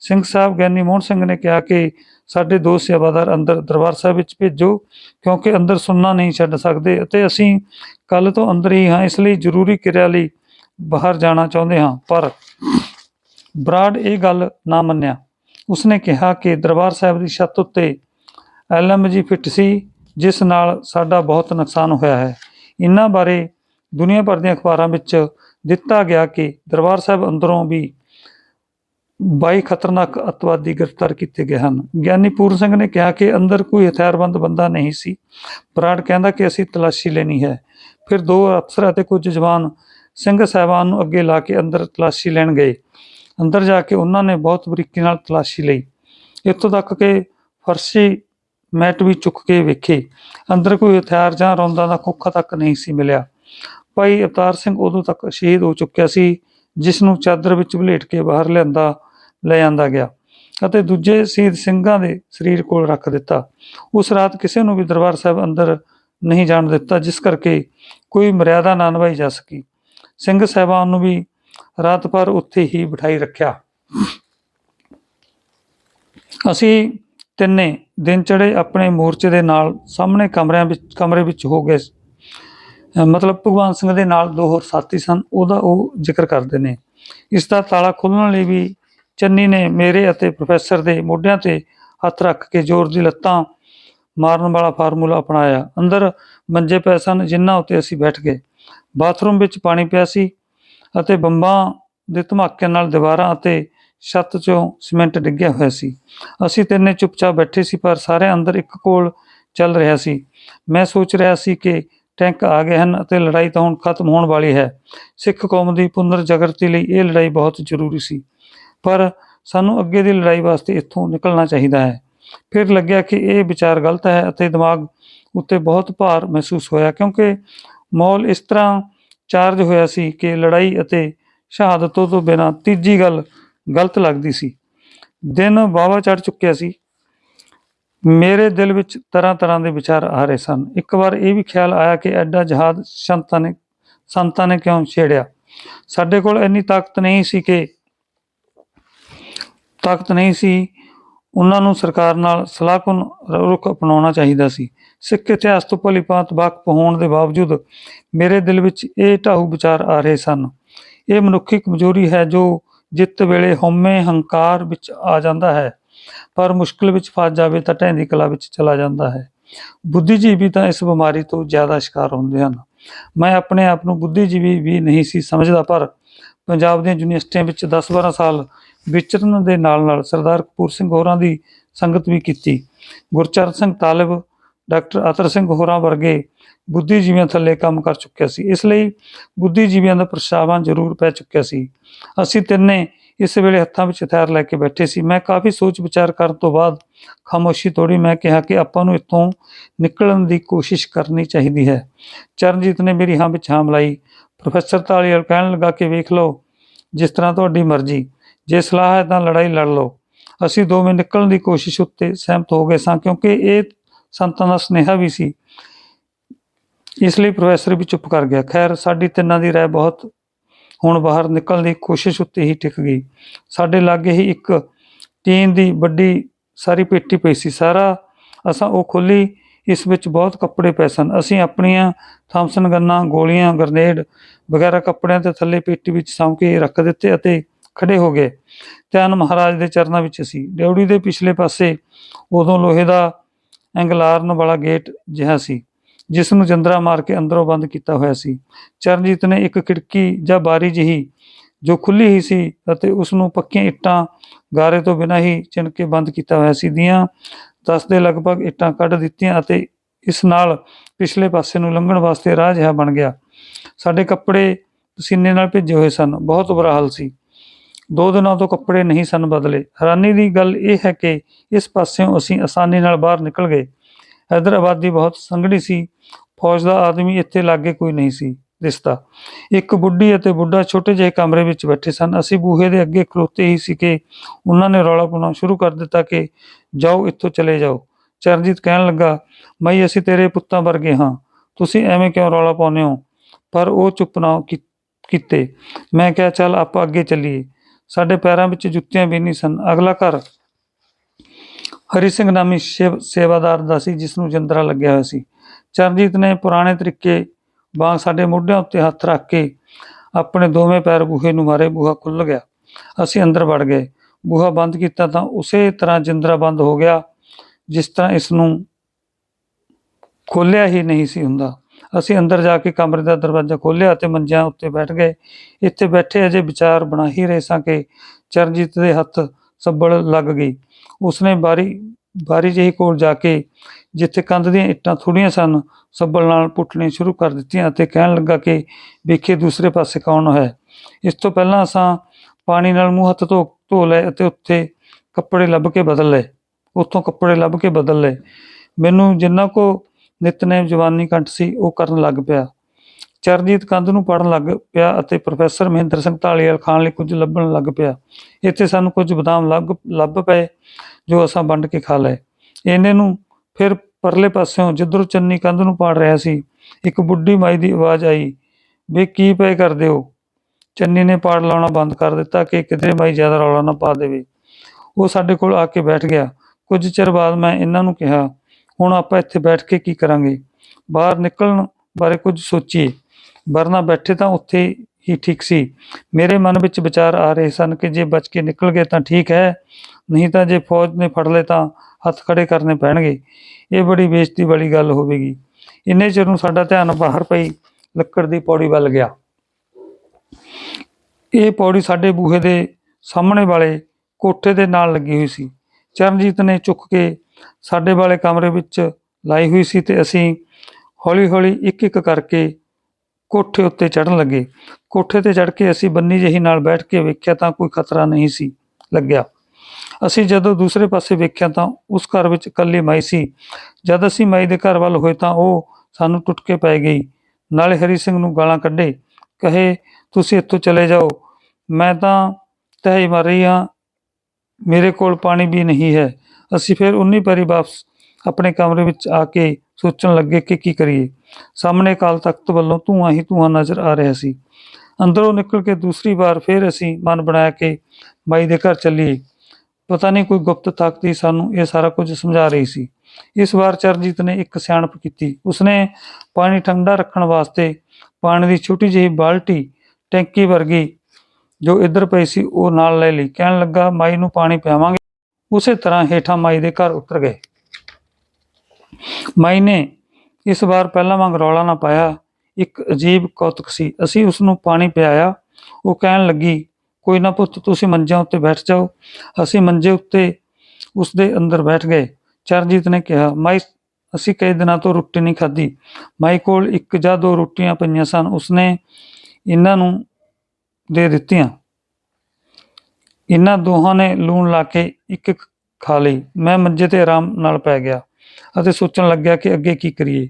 ਸਿੰਘ ਸਾਹਿਬ ਗਿਆਨੀ ਮੋਹਨ ਸਿੰਘ ਨੇ ਕਿਹਾ ਕਿ ਸਾਡੇ ਦੋ ਸੇਵਾਦਾਰ ਅੰਦਰ ਦਰਬਾਰ ਸਾਹਿਬ ਵਿੱਚ ਭੇਜੋ, ਕਿਉਂਕਿ ਅੰਦਰ ਸੁਣਨਾ ਨਹੀਂ ਛੱਡ ਸਕਦੇ ਅਤੇ ਅਸੀਂ ਕੱਲ ਤੋਂ ਅੰਦਰ ਹੀ ਹਾਂ, ਇਸ ਲਈ ਜ਼ਰੂਰੀ ਕਿਰਿਆ ਲਈ ਬਾਹਰ ਜਾਣਾ ਚਾਹੁੰਦੇ ਹਾਂ। ਪਰ ਬਰਾੜ ਇਹ ਗੱਲ ਨਾ ਮੰਨਿਆ। ਉਸਨੇ ਕਿਹਾ ਕਿ ਦਰਬਾਰ ਸਾਹਿਬ ਦੀ ਛੱਤ ਉੱਤੇ ਐਲਐਮਜੀ ਫਿੱਟ ਸੀ, ਜਿਸ ਨਾਲ ਸਾਡਾ ਬਹੁਤ ਨੁਕਸਾਨ ਹੋਇਆ ਹੈ। ਇਹਨਾਂ ਬਾਰੇ ਦੁਨੀਆ ਭਰ ਦੀਆਂ ਅਖਬਾਰਾਂ ਵਿੱਚ ਦਿੱਤਾ ਗਿਆ ਕਿ ਦਰਬਾਰ ਸਾਹਿਬ ਅੰਦਰੋਂ ਵੀ 22 ਖਤਰਨਾਕ ਅਤਵਾਦੀ ਗ੍ਰਿਫਤਾਰ ਕੀਤੇ ਗਏ ਹਨ। ਗਿਆਨੀ ਪੂਰਨ ਸਿੰਘ ਨੇ ਕਿਹਾ ਕਿ ਅੰਦਰ ਕੋਈ ਹਥਿਆਰਬੰਦ ਬੰਦਾ ਨਹੀਂ ਸੀ। ਬਰਾੜ ਕਹਿੰਦਾ ਕਿ ਅਸੀਂ ਤਲਾਸ਼ੀ ਲੈਣੀ ਹੈ। ਫਿਰ ਦੋ ਅਫਸਰ ਅਤੇ ਕੁਝ ਜਵਾਨ ਸਿੰਘ ਸਾਹਿਬਾਨ ਨੂੰ ਅੱਗੇ ਲਾ ਕੇ ਅੰਦਰ ਤਲਾਸ਼ੀ ਲੈਣ ਗਏ। ਅੰਦਰ ਜਾ ਕੇ ਉਹਨਾਂ ਨੇ ਬਹੁਤ ਬਰੀਕੀ ਨਾਲ ਤਲਾਸ਼ੀ ਲਈ। ਇੱਥੋਂ ਤੱਕ ਕਿ ਫਰਸ਼ੀ ਮੈਟ ਵੀ ਚੁੱਕ ਕੇ ਵੇਖੇ। ਅੰਦਰ ਕੋਈ ਹਥਿਆਰ ਜਾਂ ਰੌਂਦਾਂ ਦਾ ਖੋਖਾ ਤੱਕ ਨਹੀਂ ਸੀ ਮਿਲਿਆ। ਭਾਈ ਅਵਤਾਰ ਸਿੰਘ ਉਦੋਂ ਤੱਕ ਸ਼ਹੀਦ ਹੋ ਚੁੱਕਿਆ ਸੀ ਜਿਸ ਨੂੰ ਚਾਦਰ ਵਿੱਚ ਵਲੇਟ ਕੇ ਬਾਹਰ ਲਿਆਂਦਾ, ਲੈ ਜਾਂਦਾ ਗਿਆ ਅਤੇ ਦੂਜੇ ਸ਼ਹੀਦ ਸਿੰਘਾਂ ਦੇ ਸਰੀਰ ਕੋਲ ਰੱਖ ਦਿੱਤਾ। ਉਸ ਰਾਤ ਕਿਸੇ ਨੂੰ ਵੀ ਦਰਬਾਰ ਸਾਹਿਬ ਅੰਦਰ ਨਹੀਂ ਜਾਣ ਦਿੱਤਾ, ਜਿਸ ਕਰਕੇ ਕੋਈ ਮਰਿਆਦਾ ਨਾ ਨਿਭਾਈ ਜਾ ਸਕੀ। ਸਿੰਘ ਸਾਹਿਬਾਨ ਨੂੰ ਵੀ ਰਾਤ ਭਰ ਉੱਥੇ ਹੀ ਬਿਠਾਈ ਰੱਖਿਆ। ਅਸੀਂ ਤਿੰਨੇ ਦਿਨ ਚੜੇ ਆਪਣੇ ਮੋਰਚੇ ਦੇ ਨਾਲ ਸਾਹਮਣੇ ਕਮਰਿਆਂ ਵਿੱਚ, ਕਮਰੇ ਵਿੱਚ ਹੋ ਗਏ ਮਤਲਬ ਭਗਵਾਨ ਸਿੰਘ ਦੇ ਨਾਲ ਦੋ ਹੋਰ ਸਾਥੀ ਸਨ, ਉਹਦਾ ਉਹ ਜ਼ਿਕਰ ਕਰਦੇ ਨੇ। ਇਸ ਦਾ ਤਾਲਾ ਖੋਲ੍ਹਣ ਲਈ ਵੀ ਚੰਨੀ ਨੇ ਮੇਰੇ ਅਤੇ ਪ੍ਰੋਫੈਸਰ ਦੇ ਮੋਢਿਆਂ ਤੇ ਹੱਥ ਰੱਖ ਕੇ ਜ਼ੋਰ ਦੀ ਲੱਤਾਂ ਮਾਰਨ ਵਾਲਾ ਫਾਰਮੂਲਾ ਅਪਣਾਇਆ। ਅੰਦਰ ਮੰਜੇ ਪਏ ਸਨ, ਜਿਨ੍ਹਾਂ ਉੱਤੇ ਅਸੀਂ ਬੈਠ ਗਏ। ਬਾਥਰੂਮ ਵਿੱਚ ਪਾਣੀ ਪਿਆ ਸੀ ਅਤੇ ਬੰਬਾਂ ਦੇ ਧਮਾਕੇ ਨਾਲ ਦੀਵਾਰਾਂ ਅਤੇ ਛੱਤ 'ਚੋਂ ਸੀਮੈਂਟ ਡਿੱਗਿਆ ਹੋਇਆ ਸੀ। ਅਸੀਂ ਤਿੰਨੇ ਚੁੱਪਚਾਪ ਬੈਠੇ ਸੀ, ਪਰ ਸਾਰੇ ਅੰਦਰ ਇੱਕ ਕੋਲ ਚੱਲ ਰਿਹਾ ਸੀ। ਮੈਂ ਸੋਚ ਰਿਹਾ ਸੀ ਕਿ ਟੈਂਕ ਆ ਗਏ ਹਨ ਅਤੇ ਲੜਾਈ ਤਾਂ ਹੁਣ ਖਤਮ ਹੋਣ ਵਾਲੀ ਹੈ। ਸਿੱਖ ਕੌਮ ਦੀ ਪੁਨਰ ਜਾਗਰਤੀ ਲਈ ਇਹ ਲੜਾਈ ਬਹੁਤ ਜ਼ਰੂਰੀ ਸੀ। ਪਰ ਸਾਨੂੰ ਅੱਗੇ ਦੀ ਲੜਾਈ ਵਾਸਤੇ ਇੱਥੋਂ ਨਿਕਲਣਾ ਚਾਹੀਦਾ ਹੈ। ਫਿਰ ਲੱਗਿਆ ਕਿ ਇਹ ਵਿਚਾਰ ਗਲਤ ਹੈ ਅਤੇ ਦਿਮਾਗ ਉੱਤੇ ਬਹੁਤ ਭਾਰ ਮਹਿਸੂਸ ਹੋਇਆ, ਕਿਉਂਕਿ ਮੌਲ ਇਸ ਤਰ੍ਹਾਂ ਚਾਰਜ ਹੋਇਆ ਸੀ ਕਿ ਲੜਾਈ ਅਤੇ ਸ਼ਹਾਦਤੋਂ ਤੋਂ ਬਿਨਾਂ ਤੀਜੀ ਗੱਲ ਗਲਤ ਲੱਗਦੀ ਸੀ। ਦਿਨ ਵਾਵਾ ਚੜ ਚੁੱਕਿਆ ਸੀ। ਮੇਰੇ ਦਿਲ ਵਿੱਚ ਤਰ੍ਹਾਂ ਤਰ੍ਹਾਂ ਦੇ ਵਿਚਾਰ ਆ ਰਹੇ ਸਨ। ਇੱਕ ਵਾਰ ਇਹ ਵੀ ਖਿਆਲ ਆਇਆ ਕਿ ਐਡਾ ਜਹਾਦ ਸੰਤਾਂ ਨੇ ਸੰਤਾਂ ਨੇ ਕਿਉਂ ਛੇੜਿਆ? ਸਾਡੇ ਕੋਲ ਇੰਨੀ ਤਾਕਤ ਨਹੀਂ ਸੀ ਕਿ ਤਾਕਤ ਨਹੀਂ ਸੀ। ਉਹਨਾਂ ਨੂੰ ਸਰਕਾਰ ਨਾਲ ਸਲਾਹਕੁਨ ਰੁਖ ਅਪਣਾਉਣਾ ਚਾਹੀਦਾ ਸੀ। ਸਿੱਖ ਇਤਿਹਾਸ ਤੋਂ ਭਲੀ ਭਾਂਤ ਵਾਕਫ ਹੋਣ ਦੇ ਬਾਵਜੂਦ ਮੇਰੇ ਦਿਲ ਵਿੱਚ ਇਹ ਢਾਹੂ ਵਿਚਾਰ ਆ ਰਹੇ ਸਨ। ਇਹ ਮਨੁੱਖੀ ਕਮਜ਼ੋਰੀ ਹੈ ਜੋ ਜਿੱਤ ਵੇਲੇ ਹਉਮੈ ਹੰਕਾਰ ਵਿੱਚ ਆ ਜਾਂਦਾ ਹੈ, ਪਰ ਮੁਸ਼ਕਲ ਵਿੱਚ ਫਸ ਜਾਵੇ ਤਾਂ ਢੈਂਦੀ ਕਲਾ ਵਿੱਚ ਚਲਾ ਜਾਂਦਾ ਹੈ। ਬੁੱਧੀਜੀਵੀ ਤਾਂ ਇਸ ਬਿਮਾਰੀ ਤੋਂ ਜ਼ਿਆਦਾ ਸ਼ਿਕਾਰ ਹੁੰਦੇ ਹਨ। ਮੈਂ ਆਪਣੇ ਆਪ ਨੂੰ ਬੁੱਧੀਜੀਵੀ ਵੀ ਨਹੀਂ ਸੀ ਸਮਝਦਾ, ਪਰ ਪੰਜਾਬ ਦੀਆਂ ਯੂਨੀਵਰਸਿਟੀਆਂ ਵਿੱਚ 10-12 ਸਾਲ ਵਿਚਰਨ ਦੇ ਨਾਲ-ਨਾਲ ਸਰਦਾਰ ਕਪੂਰ ਸਿੰਘ ਹੋਰਾਂ ਦੀ ਸੰਗਤ ਵੀ ਕੀਤੀ। ਗੁਰਚਰਨ ਸਿੰਘ ਤਾਲਬ ਡਾਕਟਰ ਅਤਰ ਸਿੰਘ ਹੋਰਾਂ ਵਰਗੇ ਬੁੱਧੀਜੀਵੀਆਂ ਥੱਲੇ ਕੰਮ ਕਰ ਚੁੱਕਿਆ ਸੀ। ਇਸ ਲਈ ਬੁੱਧੀਜੀਵੀਆਂ ਦਾ ਪ੍ਰਸ਼ਾਵਾਂ ਜ਼ਰੂਰ ਪੈ ਚੁੱਕਿਆ ਸੀ। ਅਸੀਂ ਤਿੰਨੇ ਇਸ ਵੇਲੇ ਹੱਥਾਂ ਵਿੱਚ ਹਥਿਆਰ ਲੈ ਕੇ ਬੈਠੇ ਸੀ। ਮੈਂ ਕਾਫੀ ਸੋਚ ਵਿਚਾਰ ਕਰਨ ਤੋਂ ਬਾਅਦ ਖਾਮੋਸ਼ੀ ਤੋੜੀ ਮੈਂ ਕਿਹਾ ਕਿ ਆਪਾਂ ਨੂੰ ਇੱਥੋਂ ਨਿਕਲਣ ਦੀ ਕੋਸ਼ਿਸ਼ ਕਰਨੀ ਚਾਹੀਦੀ ਹੈ। ਚਰਨਜੀਤ ਨੇ ਮੇਰੀ ਹਾਂ ਵਿੱਚ ਹਾਂ ਮਿਲਾਈ। ਪ੍ਰੋਫੈਸਰ ਤਾਲੀਵਾਲ ਕਹਿਣ ਲੱਗਾ ਕਿ ਵੇਖ ਲਓ, ਜਿਸ ਤਰ੍ਹਾਂ ਤੁਹਾਡੀ ਮਰਜ਼ੀ। ਜੇ ਸਲਾਹ ਹੈ ਤਾਂ ਲੜਾਈ ਲੜ ਲਓ। ਅਸੀਂ ਦੋਵੇਂ ਨਿਕਲਣ ਦੀ ਕੋਸ਼ਿਸ਼ ਉੱਤੇ ਸਹਿਮਤ ਹੋ ਗਏ ਸਾਂ ਕਿਉਂਕਿ ਇਹ ਸੰਤਾਂ ਦਾ ਸੁਨੇਹਾ ਵੀ ਸੀ ਇਸ ਲਈ ਪ੍ਰੋਫੈਸਰ ਵੀ ਚੁੱਪ ਕਰ ਗਿਆ। ਖੈਰ, ਸਾਡੀ ਤਿੰਨਾਂ ਦੀ ਰਾਏ ਬਹੁਤ ਹੁਣ ਬਾਹਰ ਨਿਕਲਣ ਦੀ ਕੋਸ਼ਿਸ਼ ਉੱਤੇ ਹੀ ਟਿਕ ਗਈ। ਸਾਡੇ ਲਾਗੇ ਹੀ ਇੱਕ ਟੀਨ ਦੀ ਵੱਡੀ ਸਾਰੀ ਪੇਟੀ ਪਈ ਸੀ। ਸਾਰਾ ਅਸਾਂ ਉਹ ਖੋਲੀ ਇਸ ਵਿੱਚ ਬਹੁਤ ਕੱਪੜੇ ਪਏ ਸਨ। ਅਸੀਂ ਆਪਣੀਆਂ ਥਾਮਸਨ ਗੰਨਾਂ, ਗੋਲੀਆਂ, ਗ੍ਰਨੇਡ ਵਗੈਰਾ ਕੱਪੜਿਆਂ ਦੇ ਥੱਲੇ ਪੇਟੀ ਵਿੱਚ ਸਾਂਭ ਕੇ ਰੱਖ ਦਿੱਤੇ ਅਤੇ ਖੜੇ ਹੋ ਗਏ। ਧਿਆਨ ਮਹਾਰਾਜ ਦੇ ਚਰਨਾਂ ਵਿੱਚ ਸੀ। ਡਿਉੜੀ ਦੇ ਪਿਛਲੇ ਪਾਸੇ ਉਦੋਂ ਲੋਹੇ ਦਾ ਐਂਗਲਾਰਨ ਵਾਲਾ ਗੇਟ ਜਿਹਾ ਸੀ। ਜਿਸ ਨੂੰ ਜੰਦਰਾ ਮਾਰ ਕੇ ਅੰਦਰੋਂ ਬੰਦ ਕੀਤਾ ਹੋਇਆ ਸੀ। ਚਰਨਜੀਤ ਨੇ ਇੱਕ ਖਿੜਕੀ ਜਾਂ ਬਾਰੀ ਜਿਹੀ ਜੋ ਖੁੱਲੀ ਹੀ ਸੀ ਅਤੇ ਉਸ ਨੂੰ ਪੱਕੀਆਂ ਇੱਟਾਂ ਗਾਰੇ ਤੋਂ ਬਿਨਾਂ ਹੀ ਚਿਣ ਕੇ ਬੰਦ ਕੀਤਾ ਹੋਇਆ ਸੀ। ਦੀਆਂ 10 ਦੇ ਲਗਭਗ ਇੱਟਾਂ ਕੱਢ ਦਿੱਤੀਆਂ ਅਤੇ ਇਸ ਨਾਲ ਪਿਛਲੇ ਪਾਸੇ ਨੂੰ ਲੰਘਣ ਵਾਸਤੇ ਰਾਹ ਜਿਹਾ ਬਣ ਗਿਆ। ਸਾਡੇ ਕੱਪੜੇ ਪਸੀਨੇ ਨਾਲ ਭਿੱਜੇ ਹੋਏ ਸਨ। ਬਹੁਤ ਬੁਰਾ ਹਾਲ ਸੀ। ਦੋ ਦਿਨਾਂ ਤੋਂ ਕੱਪੜੇ ਨਹੀਂ ਸਨ ਬਦਲੇ। ਹੈਰਾਨੀ ਦੀ ਗੱਲ ਇਹ ਹੈ ਕਿ ਇਸ ਪਾਸਿਓਂ ਅਸੀਂ ਆਸਾਨੀ ਨਾਲ ਬਾਹਰ ਨਿਕਲ ਗਏ। ਇਧਰ ਆਬਾਦੀ ਬਹੁਤ ਸੰਘਣੀ ਸੀ। ਫੌਜ ਦਾ ਆਦਮੀ ਇੱਥੇ ਲਾਗੇ ਕੋਈ ਨਹੀਂ ਸੀ ਦਿਸਦਾ। ਇੱਕ ਬੁੱਢੀ ਅਤੇ ਬੁੱਢਾ ਛੋਟੇ ਜਿਹੇ ਕਮਰੇ ਵਿੱਚ ਬੈਠੇ ਸਨ। ਅਸੀਂ ਬੂਹੇ ਦੇ ਅੱਗੇ ਖਲੋਤੇ ਹੀ ਸੀ ਕਿ ਉਹਨਾਂ ਨੇ ਰੌਲਾ ਪਾਉਣਾ ਸ਼ੁਰੂ ਕਰ ਦਿੱਤਾ ਕਿ ਜਾਓ, ਇੱਥੋਂ ਚਲੇ ਜਾਓ। ਚਰਨਜੀਤ ਕਹਿਣ ਲੱਗਾ, ਮਈ, ਅਸੀਂ ਤੇਰੇ ਪੁੱਤਾਂ ਵਰਗੇ ਹਾਂ। ਤੁਸੀਂ ਐਵੇਂ ਕਿਉਂ ਰੌਲਾ ਪਾਉਂਦੇ ਹੋ? ਪਰ ਉਹ ਚੁੱਪ ਨਾ ਕੀ- ਕੀਤੇ। ਮੈਂ ਕਿਹਾ, ਚੱਲ, ਆਪਾਂ ਅੱਗੇ ਚੱਲੀਏ। ਸਾਡੇ ਪੈਰਾਂ ਵਿੱਚ ਜੁੱਤੀਆਂ ਵੀ ਨਹੀਂ ਸਨ। ਅਗਲਾ ਘਰ ਹਰੀ ਸਿੰਘ ਨਾਮੀ ਸੇਵ- ਸੇਵਾਦਾਰ ਦਾ ਸੀ ਜਿਸ ਨੂੰ ਜੰਦਰਾ ਲੱਗਿਆ ਹੋਇਆ ਸੀ। ਚਰਨਜੀਤ ਨੇ ਪੁਰਾਣੇ ਤਰੀਕੇ ਵਾਂਗ ਸਾਡੇ ਮੋਢਿਆਂ ਉੱਤੇ ਹੱਥ ਰੱਖ ਕੇ ਆਪਣੇ ਦੋਵੇਂ ਪੈਰ ਬੂਹੇ ਨੂੰ ਮਾਰੇ, ਬੂਹਾ ਖੁੱਲ ਗਿਆ। ਅਸੀਂ ਅੰਦਰ ਵੜ ਗਏ। ਬੂਹਾ ਬੰਦ ਕੀਤਾ ਤਾਂ ਉਸੇ ਤਰ੍ਹਾਂ ਜਿੰਦਰਾ ਬੰਦ ਹੋ ਗਿਆ, ਜਿਸ ਤਰ੍ਹਾਂ ਇਸ ਨੂੰ ਖੋਲਿਆ ਹੀ ਨਹੀਂ ਸੀ ਹੁੰਦਾ। ਅਸੀਂ ਅੰਦਰ ਜਾ ਕੇ ਕਮਰੇ ਦਾ ਦਰਵਾਜ਼ਾ ਖੋਲ੍ਹਿਆ ਅਤੇ ਮੰਜਿਆਂ ਉੱਤੇ ਬੈਠ ਗਏ। ਇੱਥੇ ਬੈਠੇ ਅਜੇ ਵਿਚਾਰ ਬਣਾ ਹੀ ਰਹੇ ਸਾਂ ਕਿ ਚਰਨਜੀਤ ਦੇ ਹੱਥ ਸੱਬੜ ਲੱਗ ਗਈ। ਉਸਨੇ ਬਾਰੀ ਬਾਰੀ ਜਿਹੀ ਕੋਲ ਜਾ ਕੇ ਜਿੱਥੇ ਕੰਧ ਦੀਆਂ ਇੱਟਾਂ ਥੋੜੀਆਂ ਸਨ, ਸੱਬਲ ਨਾਲ ਪੁੱਟਣੀਆਂ ਸ਼ੁਰੂ ਕਰ ਦਿੱਤੀਆਂ ਅਤੇ ਕਹਿਣ ਲੱਗਾ ਕਿ ਵੇਖੇ ਦੂਸਰੇ ਪਾਸੇ ਕੌਣ ਹੈ। ਇਸ ਤੋਂ ਪਹਿਲਾਂ ਅਸਾਂ ਪਾਣੀ ਨਾਲ ਮੂੰਹ ਹੱਥ ਧੋ ਧੋ ਲਏ ਅਤੇ ਉੱਥੇ ਕੱਪੜੇ ਲੱਭ ਕੇ ਬਦਲ ਲਏ। ਉੱਥੋਂ ਕੱਪੜੇ ਲੱਭ ਕੇ ਬਦਲ ਲਏ। ਮੈਨੂੰ ਜਿੰਨਾ ਕੋ ਨਿਤਨੇਮ ਜਵਾਨੀ ਕੰਠ ਸੀ, ਉਹ ਕਰਨ ਲੱਗ ਪਿਆ। ਚਰਨਜੀਤ ਕੰਧ ਨੂੰ ਪੜਨ ਲੱਗ ਪਿਆ ਅਤੇ ਪ੍ਰੋਫੈਸਰ ਮਹਿੰਦਰ ਸਿੰਘ ਢਾਲੀਵਾਲ ਖਾਣ ਲਈ ਕੁਝ ਲੱਭਣ ਲੱਗ ਪਿਆ। ਇੱਥੇ ਸਾਨੂੰ ਕੁਝ ਬਦਾਮ ਲੱਗ, ਲੱਭ ਪਏ ਜੋ ਅਸਾਂ ਵੰਡ ਕੇ ਖਾ ਲਏ। ਇਹਨੇ ਨੂੰ ਫਿਰ ਪਰਲੇ ਪਾਸਿਓਂ ਜਿੱਧਰੋਂ ਚੰਨੀ ਕੰਧ ਨੂੰ ਪਾੜ ਰਿਹਾ ਸੀ, ਇੱਕ ਬੁੱਢੀ ਮਾਈ ਦੀ ਆਵਾਜ਼ ਆਈ, ਵੇ ਕੀ ਪਏ ਕਰਦੇ ਹੋ? ਚੰਨੀ ਨੇ ਪਾੜ ਲਾਉਣਾ ਬੰਦ ਕਰ ਦਿੱਤਾ ਕਿ ਕਿਧਰੇ ਮਾਈ ਜ਼ਿਆਦਾ ਰੌਲਾ ਨਾ ਪਾ ਦੇਵੇ। ਉਹ ਸਾਡੇ ਕੋਲ ਆ ਕੇ ਬੈਠ ਗਿਆ। ਕੁਝ ਚਿਰ ਬਾਅਦ ਮੈਂ ਇਹਨਾਂ ਨੂੰ ਕਿਹਾ, ਹੁਣ ਆਪਾਂ ਇੱਥੇ ਬੈਠ ਕੇ ਕੀ ਕਰਾਂਗੇ? ਬਾਹਰ ਨਿਕਲਣ ਬਾਰੇ ਕੁਝ ਸੋਚੀਏ। ਵਰਨਾ ਬੈਠੇ ਤਾਂ ਉੱਥੇ ਹੀ ਠੀਕ ਸੀ। ਮੇਰੇ ਮਨ ਵਿੱਚ ਵਿਚਾਰ ਆ ਰਹੇ ਸਨ ਕਿ ਜੇ ਬਚ ਕੇ ਨਿਕਲ ਗਏ ਤਾਂ ਠੀਕ ਹੈ, ਨਹੀਂ ਤਾਂ ਜੇ ਫੌਜ ਨੇ ਫੜ ਲਏ ਤਾਂ ਹੱਥ ਖੜੇ ਕਰਨੇ ਪੈਣਗੇ। ਇਹ ਬੜੀ ਬੇਇੱਜ਼ਤੀ ਵਾਲੀ ਗੱਲ ਹੋਵੇਗੀ। ਇੰਨੇ ਚਿਰ ਨੂੰ ਸਾਡਾ ਧਿਆਨ ਬਾਹਰ ਪਈ, ਲੱਕੜ ਦੀ ਪੌੜੀ ਵੱਲ ਗਿਆ। ਇਹ ਪੌੜੀ ਸਾਡੇ ਬੂਹੇ ਦੇ ਸਾਹਮਣੇ ਵਾਲੇ ਕੋਠੇ ਦੇ ਨਾਲ ਲੱਗੀ ਹੋਈ ਸੀ। ਚਰਨਜੀਤ ਨੇ ਚੁੱਕ ਕੇ ਸਾਡੇ ਵਾਲੇ ਕਮਰੇ ਵਿੱਚ ਲਾਈ ਹੋਈ ਸੀ ਤੇ ਅਸੀਂ ਹੌਲੀ-ਹੌਲੀ ਇੱਕ-ਇੱਕ ਕਰਕੇ ਕੋਠੇ ਉੱਤੇ ਚੜ੍ਹਨ ਲੱਗੇ। ਕੋਠੇ ਤੇ ਚੜ੍ਹ ਕੇ ਅਸੀਂ ਬੰਨੀ ਜਿਹੀ ਨਾਲ ਬੈਠ ਕੇ ਵੇਖਿਆ ਤਾਂ ਕੋਈ ਖਤਰਾ ਨਹੀਂ ਸੀ, ਲੱਗਿਆ। ਅਸੀਂ ਜਦੋਂ ਦੂਸਰੇ ਪਾਸੇ ਵੇਖਿਆ ਤਾਂ ਉਸ ਘਰ ਵਿੱਚ ਇਕੱਲੀ ਮਾਈ ਸੀ। ਜਦ ਅਸੀਂ ਮਾਈ ਦੇ ਘਰ ਵੱਲ ਹੋਏ ਤਾਂ ਉਹ ਸਾਨੂੰ ਟੁੱਟ ਕੇ ਪੈ ਗਈ। ਨਾਲੇ ਹਰੀ ਸਿੰਘ ਨੂੰ ਗਾਲਾਂ ਕੱਢੇ। ਕਹੇ, ਤੁਸੀਂ ਇੱਥੋਂ ਚਲੇ ਜਾਓ। ਮੈਂ ਤਾਂ ਤਹਿ ਮਰ ਰਹੀ ਹਾਂ। ਮੇਰੇ ਕੋਲ ਪਾਣੀ ਵੀ ਨਹੀਂ ਹੈ। ਅਸੀਂ ਫਿਰ ਉਨੀ ਪੈਰੀ ਵਾਪਸ ਆਪਣੇ ਕਮਰੇ ਵਿੱਚ ਆ ਕੇ ਸੋਚਣ ਲੱਗੇ ਕਿ ਕੀ ਕਰੀਏ। ਸਾਹਮਣੇ ਕਾਲ ਤਖਤ ਵੱਲੋਂ ਧੂੰਆਂ ਹੀ ਧੂੰਆਂ ਨਜ਼ਰ ਆ ਰਿਹਾ ਸੀ। ਅੰਦਰੋਂ ਨਿਕਲ ਕੇ ਦੂਸਰੀ ਵਾਰ ਫਿਰ ਅਸੀਂ ਮਨ ਬਣਾਇਆ ਕੇ ਮਾਈ ਦੇ ਘਰ ਚੱਲੀਏ। ਪਤਾ ਨਹੀਂ ਕੋਈ ਗੁਪਤ ਤਾਕਤ ਹੀ ਸਾਨੂੰ ਇਹ ਸਾਰਾ ਕੁਝ ਸਮਝਾ ਰਹੀ ਸੀ। ਇਸ ਵਾਰ ਚਰਨਜੀਤ ਨੇ ਇੱਕ ਸਿਆਣਪ ਕੀਤੀ। ਉਸਨੇ ਪਾਣੀ ਠੰਡਾ ਰੱਖਣ ਵਾਸਤੇ ਪਾਣੀ ਦੀ ਛੋਟੀ ਜਿਹੀ ਬਾਲਟੀ ਟੈਂਕੀ ਵਰਗੀ ਜੋ ਇੱਧਰ ਪਈ ਸੀ ਉਹ ਨਾਲ ਲੈ ਲਈ। ਕਹਿਣ ਲੱਗਾ, ਮਾਈ ਨੂੰ ਪਾਣੀ ਪਿਆਵਾਂਗੇ। ਉਸੇ ਤਰ੍ਹਾਂ ਹੇਠਾਂ ਮਾਈ ਦੇ ਘਰ ਉਤਰ ਗਏ। ਮਾਈ ਨੇ ਇਸ ਵਾਰ ਪਹਿਲਾਂ ਵਾਂਗ ਰੌਲਾ ਨਾ ਪਾਇਆ। ਇੱਕ ਅਜੀਬ ਕੌਤਕ ਸੀ। ਅਸੀਂ ਉਸ ਨੂੰ ਪਾਣੀ ਪਿਆਇਆ। ਉਹ ਕਹਿਣ ਲੱਗੀ, ਕੋਈ ਨਾ ਪੁੱਤ, ਤੁਸੀਂ ਮੰਜਿਆਂ ਉੱਤੇ ਬੈਠ ਜਾਓ। ਅਸੀਂ ਮੰਜੇ ਉੱਤੇ ਉਸ ਦੇ ਅੰਦਰ ਬੈਠ ਗਏ। ਚਰਨਜੀਤ ਨੇ ਕਿਹਾ, ਮਾਈ, ਅਸੀਂ ਕਈ ਦਿਨਾਂ ਤੋਂ ਰੋਟੀ ਨਹੀਂ ਖਾਧੀ। ਮਾਈ ਕੋਲ ਇੱਕ ਜਾਂ ਦੋ ਰੋਟੀਆਂ ਪਈਆਂ ਸਨ। ਉਸਨੇ ਇਹਨਾਂ ਨੂੰ ਦੇ ਦਿੱਤੀਆਂ। ਇਹਨਾਂ ਦੋਹਾਂ ਨੇ ਲੂਣ ਲਾ ਕੇ ਇੱਕ ਇੱਕ ਖਾ ਲਈ। ਮੈਂ ਮੰਜੇ ਤੇ ਆਰਾਮ ਨਾਲ ਪੈ ਗਿਆ। ਅਤੇ ਸੋਚਣ ਲੱਗਿਆ ਕਿ ਅੱਗੇ ਕੀ ਕਰੀਏ।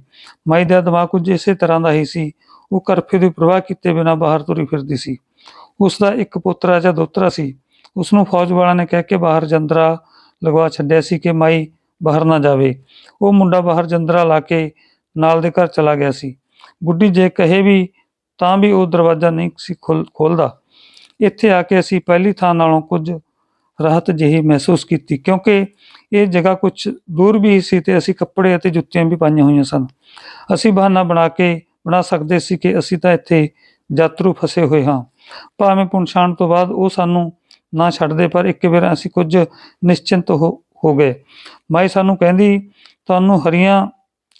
ਮਾਈ ਦਾ ਦਿਮਾਗ ਕੁਝ ਇਸੇ ਤਰ੍ਹਾਂ ਦਾ ਹੀ ਸੀ। ਉਹ ਕਰਫਿਊ ਦੀ ਪ੍ਰਵਾਹ ਕੀਤੇ ਬਿਨਾਂ ਬਾਹਰ ਤੁਰੀ ਫਿਰਦੀ ਸੀ। ਉਸ ਦਾ ਇੱਕ ਪੋਤਰਾ ਜਾਂ ਦੋਤਰਾ ਸੀ। ਉਸ ਨੂੰ ਫੌਜ ਵਾਲਿਆਂ ਨੇ ਕਹਿ ਕੇ ਬਾਹਰ ਜੰਦਰਾ ਲਗਵਾ ਛੱਡਿਆ ਸੀ ਕਿ ਮਾਈ ਬਾਹਰ ਨਾ ਜਾਵੇ। ਉਹ ਮੁੰਡਾ ਬਾਹਰ ਜੰਦਰਾ ਲਾ ਕੇ ਨਾਲ ਦੇ ਘਰ ਚਲਾ ਗਿਆ ਸੀ। ਬੁੱਢੀ ਜੇ ਕਹੇ ਵੀ, ਤਾਂ ਵੀ ਉਹ ਦਰਵਾਜ਼ਾ ਨਹੀਂ ਸੀ ਖੋਲ, ਖੋਲਦਾ। ਇੱਥੇ ਆ ਕੇ ਅਸੀਂ ਪਹਿਲੀ ਥਾਂ ਨਾਲੋਂ ਕੁਝ ਰਾਹਤ ਜਿਹੀ ਮਹਿਸੂਸ ਕੀਤੀ, ਕਿਉਂਕਿ ਇਹ ਜਗ੍ਹਾ ਕੁਝ ਦੂਰ ਵੀ ਸੀ ਤੇ ਅਸੀਂ ਕੱਪੜੇ ਅਤੇ ਜੁੱਤੀਆਂ ਵੀ ਪਾਈਆਂ ਹੋਈਆਂ ਸਨ। ਅਸੀਂ ਬਹਾਨਾ ਬਣਾ ਕੇ ਬਣਾ ਸਕਦੇ ਸੀ ਕਿ ਅਸੀਂ ਤਾਂ ਇੱਥੇ ਯਾਤਰੂ ਫਸੇ ਹੋਏ ਹਾਂ। ਭਾਵੇਂ ਪੁਣਛਾਣ ਤੋਂ ਬਾਅਦ ਉਹ ਸਾਨੂੰ ਨਾ ਛੱਡਦੇ, ਪਰ ਇੱਕ ਵਾਰ ਅਸੀਂ ਕੁਝ ਨਿਸ਼ਚਿੰਤ ਹੋ ਹੋ ਗਏ। ਮਾਈ ਸਾਨੂੰ ਕਹਿੰਦੀ, ਤੁਹਾਨੂੰ ਹਰੀਆਂ,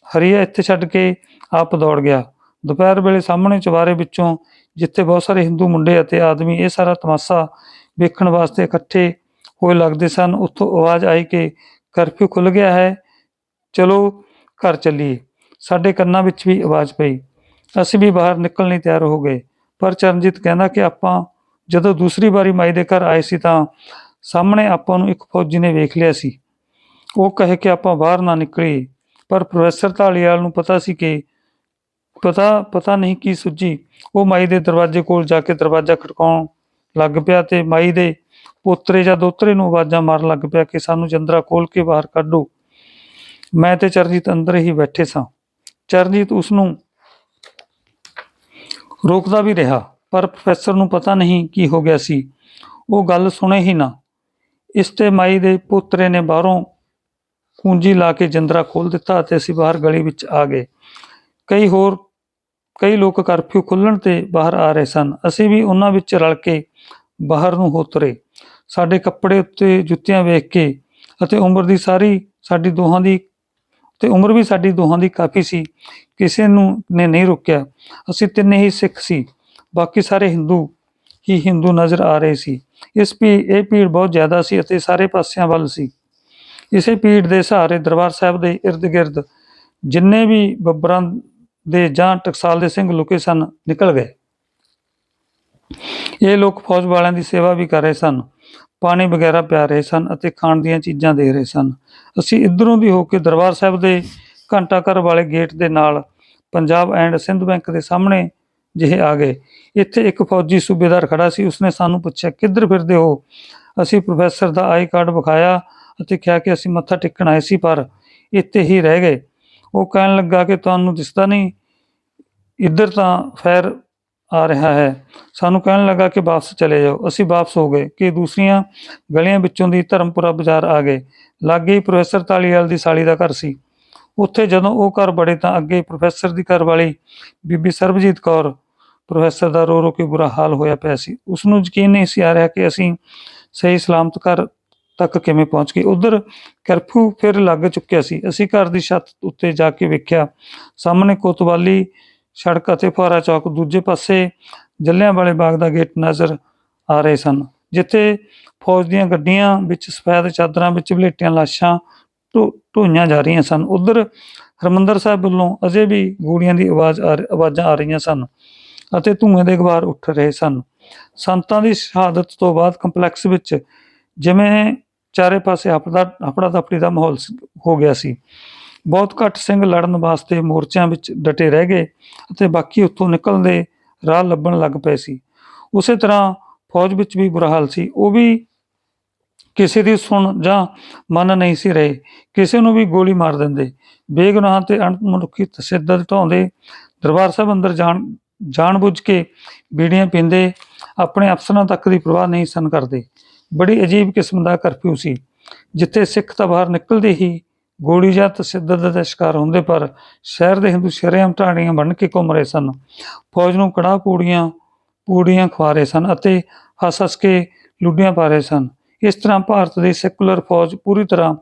ਹਰੀਆ ਇੱਥੇ ਛੱਡ ਕੇ ਆਪ ਦੌੜ ਗਿਆ। ਦੁਪਹਿਰ ਵੇਲੇ ਸਾਹਮਣੇ ਚਵਾਰੇ ਵਿੱਚੋਂ ਜਿੱਥੇ ਬਹੁਤ ਸਾਰੇ ਹਿੰਦੂ ਮੁੰਡੇ ਅਤੇ ਆਦਮੀ ਇਹ ਸਾਰਾ ਤਮਾਸ਼ਾ ਵੇਖਣ ਵਾਸਤੇ ਇਕੱਠੇ ਹੋਏ ਲੱਗਦੇ ਸਨ, ਉੱਥੋਂ ਆਵਾਜ਼ ਆਈ ਕਿ ਕਰਫਿਊ ਖੁੱਲ ਗਿਆ ਹੈ, ਚਲੋ ਘਰ ਚੱਲੀਏ। ਸਾਡੇ ਕੰਨਾਂ ਵਿੱਚ ਵੀ ਆਵਾਜ਼ ਪਈ। ਅਸੀਂ ਵੀ ਬਾਹਰ ਨਿਕਲਣ ਲਈ ਤਿਆਰ ਹੋ ਗਏ, ਪਰ ਚਰਨਜੀਤ ਕਹਿੰਦਾ ਕਿ ਆਪਾਂ ਜਦੋਂ ਦੂਸਰੀ ਵਾਰੀ ਮਾਈ ਦੇ ਘਰ ਆਏ ਸੀ ਤਾਂ ਸਾਹਮਣੇ ਆਪਾਂ ਨੂੰ ਇੱਕ ਫੌਜੀ ਨੇ ਵੇਖ ਲਿਆ ਸੀ। ਉਹ ਕਹੇ ਕਿ ਆਪਾਂ ਬਾਹਰ ਨਾ ਨਿਕਲੀਏ, ਪਰ ਪ੍ਰੋਫੈਸਰ ਢਾਲੀਵਾਲ ਨੂੰ ਪਤਾ ਸੀ ਕਿ ਪਤਾ ਪਤਾ ਨਹੀਂ ਕੀ ਸੁੱਜੀ ਉਹ ਮਾਈ ਦੇ ਦਰਵਾਜ਼ੇ ਕੋਲ ਜਾ ਕੇ ਦਰਵਾਜ਼ਾ ਖੜਕਾਉਣ ਲੱਗ ਪਿਆ ਤੇ ਮਾਈ ਦੇ ਪੋਤਰੇ ਜਾਂ ਦੋਤਰੇ ਨੂੰ ਆਵਾਜ਼ਾਂ ਮਾਰਨ ਲੱਗ ਪਿਆ ਕਿ ਸਾਨੂੰ ਜੰਦਰਾ ਖੋਲ ਕੇ ਬਾਹਰ ਕੱਢੋ। ਮੈਂ ਤੇ ਚਰਨਜੀਤ ਅੰਦਰ ਹੀ ਬੈਠੇ ਸਾਂ। ਚਰਨਜੀਤ ਉਸ ਨੂੰ ਰੋਕਦਾ ਵੀ ਰਿਹਾ, ਪਰ ਪ੍ਰੋਫੈਸਰ ਨੂੰ ਪਤਾ ਨਹੀਂ ਕੀ ਹੋ ਗਿਆ ਸੀ। ਉਹ ਗੱਲ ਸੁਣੇ ਹੀ ਨਾ। ਇਸ ਤੇ ਮਾਈ ਦੇ ਪੁੱਤਰੇ ਨੇ ਬਾਹਰੋਂ ਕੁੰਜੀ ਲਾ ਕੇ ਜੰਦਰਾ ਖੋਲ ਦਿੱਤਾ ਅਤੇ ਅਸੀਂ ਬਾਹਰ ਗਲੀ ਵਿੱਚ ਆ ਗਏ। ਕਈ ਹੋਰ, ਕਈ ਲੋਕ ਕਰਫਿਊ ਖੁੱਲਣ ਤੇ ਬਾਹਰ ਆ ਰਹੇ ਸਨ। ਅਸੀਂ ਵੀ ਉਹਨਾਂ ਵਿੱਚ ਰਲ ਕੇ ਬਾਹਰ ਨੂੰ ਹੋ ਸਾਡੇ ਕੱਪੜੇ ਉੱਤੇ ਜੁੱਤੀਆਂ ਵੇਖ ਕੇ ਅਤੇ ਉਮਰ ਦੀ ਸਾਰੀ ਸਾਡੀ ਦੋਹਾਂ ਦੀ ਤੇ ਉਮਰ ਵੀ ਸਾਡੀ ਦੋਹਾਂ ਦੀ ਕਾਫੀ ਸੀ, ਕਿਸੇ ਨੂੰ ਨੇ ਨਹੀਂ ਰੋਕਿਆ। ਅਸੀਂ ਤਿੰਨੇ ਹੀ ਸਿੱਖ ਸੀ, ਬਾਕੀ ਸਾਰੇ ਹਿੰਦੂ ਹੀ ਹਿੰਦੂ ਨਜ਼ਰ ਆ ਰਹੇ ਸੀ। ਇਸ ਵੀ ਇਹ ਭੀੜ ਬਹੁਤ ਜ਼ਿਆਦਾ ਸੀ ਅਤੇ ਸਾਰੇ ਪਾਸਿਆਂ ਵੱਲ ਸੀ। ਇਸੇ ਭੀੜ ਦੇ ਸਹਾਰੇ ਦਰਬਾਰ ਸਾਹਿਬ ਦੇ ird-gird ਜਿੰਨੇ ਵੀ ਬੱਬਰਾਂ ਦੇ ਜਾਂ ਟਕਸਾਲ ਦੇ ਸਿੰਘ ਲੁਕੇ ਸਨ, ਨਿਕਲ ਗਏ। ਇਹ ਲੋਕ ਫੌਜ ਵਾਲਿਆਂ ਦੀ ਸੇਵਾ ਵੀ ਕਰ ਰਹੇ ਸਨ। ਪਾਣੀ ਵਗੈਰਾ ਪਿਆ ਰਹੇ ਸਨ ਅਤੇ ਖਾਣ ਦੀਆਂ ਚੀਜ਼ਾਂ ਦੇ ਰਹੇ ਸਨ। ਅਸੀਂ ਇਧਰੋਂ ਦੀ ਹੋ ਕੇ ਦਰਬਾਰ ਸਾਹਿਬ ਦੇ ਘੰਟਾ ਘਰ ਵਾਲੇ ਗੇਟ ਦੇ ਨਾਲ ਪੰਜਾਬ ਐਂਡ ਸਿੰਧ ਬੈਂਕ ਦੇ ਸਾਹਮਣੇ ਜਿਹੇ ਆ ਗਏ। ਇੱਥੇ ਇੱਕ ਫੌਜੀ ਸੂਬੇਦਾਰ ਖੜਾ ਸੀ, ਉਸਨੇ ਸਾਨੂੰ ਪੁੱਛਿਆ, ਕਿੱਧਰ ਫਿਰਦੇ ਹੋ? ਅਸੀਂ ਪ੍ਰੋਫੈਸਰ ਦਾ ਆਈ ਕਾਰਡ ਵਿਖਾਇਆ ਅਤੇ ਕਿਹਾ ਕਿ ਅਸੀਂ ਮੱਥਾ ਟੇਕਣ ਆਏ ਸੀ, ਪਰ ਇੱਥੇ ਹੀ ਰਹਿ ਗਏ। ਉਹ ਕਹਿਣ ਲੱਗਾ ਕਿ, ਤੁਹਾਨੂੰ ਦਿਸਦਾ ਨਹੀਂ, ਇੱਧਰ ਤਾਂ ਫੈਰ ਆ ਰਿਹਾ ਹੈ। ਸਾਨੂੰ ਕਹਿਣ ਲੱਗਾ ਕਿ ਵਾਪਸ ਚਲੇ ਜਾਓ। ਅਸੀਂ ਵਾਪਸ ਹੋ ਗਏ ਕਿ ਦੂਸਰੀਆਂ ਗਲੀਆਂ ਵਿੱਚੋਂ ਦੀ ਧਰਮਪੁਰਾ ਬਾਜ਼ਾਰ ਆ ਗਏ। ਲਾਗੇ ਪ੍ਰੋਫੈਸਰ ਤਾਲੀਵਾਲ ਦੀ ਸਾਲੀ ਦਾ ਘਰ ਸੀ। ਉੱਥੇ ਜਦੋਂ ਉਹ ਘਰ ਬੜੇ ਤਾਂ ਅੱਗੇ ਪ੍ਰੋਫੈਸਰ ਦੀ ਘਰ ਵਾਲੀ ਬੀਬੀ ਸਰਬਜੀਤ ਕੌਰ, ਪ੍ਰੋਫੈਸਰ ਦਾ ਰੋ ਰੋ ਕੇ ਬੁਰਾ ਹਾਲ ਹੋਇਆ ਪਿਆ ਸੀ। ਉਸ ਨੂੰ ਯਕੀਨ ਨਹੀਂ ਸੀ ਆ ਰਿਹਾ ਕਿ ਅਸੀਂ ਸਹੀ ਸਲਾਮਤ ਘਰ ਤੱਕ ਕਿਵੇਂ ਪਹੁੰਚ ਗਏ। ਉਧਰ ਕਰਫਿਊ ਫਿਰ ਲੱਗ ਚੁੱਕਿਆ ਸੀ। ਅਸੀਂ ਘਰ ਦੀ ਛੱਤ ਉੱਤੇ ਜਾ ਕੇ ਵੇਖਿਆ। ਸਾਹਮਣੇ ਕੋਤਵਾਲੀ ਸੜਕ ਅਤੇ ਫੁਆਰਾ ਚੌਕ ਦੂਜੇ ਪਾਸੇ ਜੱਲਿਆਂਵਾਲੇ ਬਾਗ ਦਾ ਗੇਟ ਨਜ਼ਰ ਆ ਰਹੇ ਸਨ, ਜਿੱਥੇ ਫੌਜ ਦੀਆਂ ਗੱਡੀਆਂ ਵਿੱਚ ਸਫੈਦ ਚਾਦਰਾਂ ਵਿੱਚ ਵਲੇਟੀਆਂ ਲਾਸ਼ਾਂ ਢੋਈਆਂ ਜਾ ਰਹੀਆਂ ਸਨ। ਉਧਰ ਹਰਮੰਦਰ ਸਾਹਿਬ ਵੱਲੋਂ ਅਜੇ ਵੀ ਗੋਲੀਆਂ ਦੀ ਆਵਾਜ਼ ਆਵਾਜ਼ਾਂ ਆ ਰਹੀਆਂ ਸਨ ਅਤੇ ਧੂਏ ਦੇ ਗਵਾਰ ਉੱਠ ਰਹੇ ਸਨ। ਸੰਤਾਂ ਦੀ ਸ਼ਹਾਦਤ ਤੋਂ ਬਾਅਦ ਕੰਪਲੈਕਸ ਵਿੱਚ ਜਿਵੇਂ ਚਾਰੇ ਪਾਸੇ ਹਫੜਾ ਹਫੜਾ ਦਫੜੀ ਦਾ ਮਾਹੌਲ ਹੋ ਗਿਆ ਸੀ। ਬਹੁਤ ਘੱਟ ਸਿੰਘ ਲੜਨ ਵਾਸਤੇ ਮੋਰਚਿਆਂ ਵਿੱਚ ਡਟੇ ਰਹਿ ਗਏ ਅਤੇ ਬਾਕੀ ਉੱਥੋਂ ਨਿਕਲਣ ਦੇ ਰਾਹ ਲੱਭਣ ਲੱਗ ਪਏ ਸੀ। ਉਸੇ ਤਰ੍ਹਾਂ ਫੌਜ ਵਿੱਚ ਵੀ ਬੁਰਾ ਹਾਲ ਸੀ। ਉਹ ਵੀ ਕਿਸੇ ਦੀ ਸੁਣ ਜਾਂ ਮੰਨ ਨਹੀਂ ਸੀ ਰਹੇ। ਕਿਸੇ ਨੂੰ ਵੀ ਗੋਲੀ ਮਾਰ ਦਿੰਦੇ। ਬੇਗੁਨਾਹ ਤੇ ਅਣਮਨੁੱਖੀ ਤਸ਼ੱਦਦ ਢਾਉਂਦੇ ਦਰਬਾਰ ਸਾਹਿਬ ਅੰਦਰ ਜਾਣ, ਜਾਣਬੁੱਝ ਕੇ ਬੀੜੀਆਂ ਪੀਂਦੇ ਆਪਣੇ ਅਫਸਰਾਂ ਤੱਕ ਦੀ ਪਰਵਾਹ ਨਹੀਂ ਸਨ ਕਰਦੇ। ਬੜੀ ਅਜੀਬ ਕਿਸਮ ਦਾ ਕਰਫਿਊ ਸੀ। ਜਿੱਥੇ ਸਿੱਖ ਤਾਂ ਬਾਹਰ ਨਿਕਲਦੇ ਹੀ ਗੋਲੀ ਜਾਂ ਤਸ਼ੱਦਦ ਦਾ ਸ਼ਿਕਾਰ ਹੁੰਦੇ, ਪਰ ਸ਼ਹਿਰ ਦੇ ਹਿੰਦੂ ਸ਼ਰੇਆਮ ਢਾਣੀਆਂ ਬਣ ਕੇ ਘੁੰਮ ਰਹੇ ਸਨ। ਫੌਜ ਨੂੰ ਕੜਾਹ ਪੂੜੀਆਂ ਪੂੜੀਆਂ ਖਵਾ ਰਹੇ ਸਨ ਅਤੇ ਹੱਸ ਹੱਸ ਕੇ ਲੁੱਡੀਆਂ ਪਾ ਰਹੇ ਸਨ। ਇਸ ਤਰ੍ਹਾਂ ਭਾਰਤ ਦੀ ਸੈਕੂਲਰ ਫੌਜ ਪੂਰੀ ਤਰ੍ਹਾਂ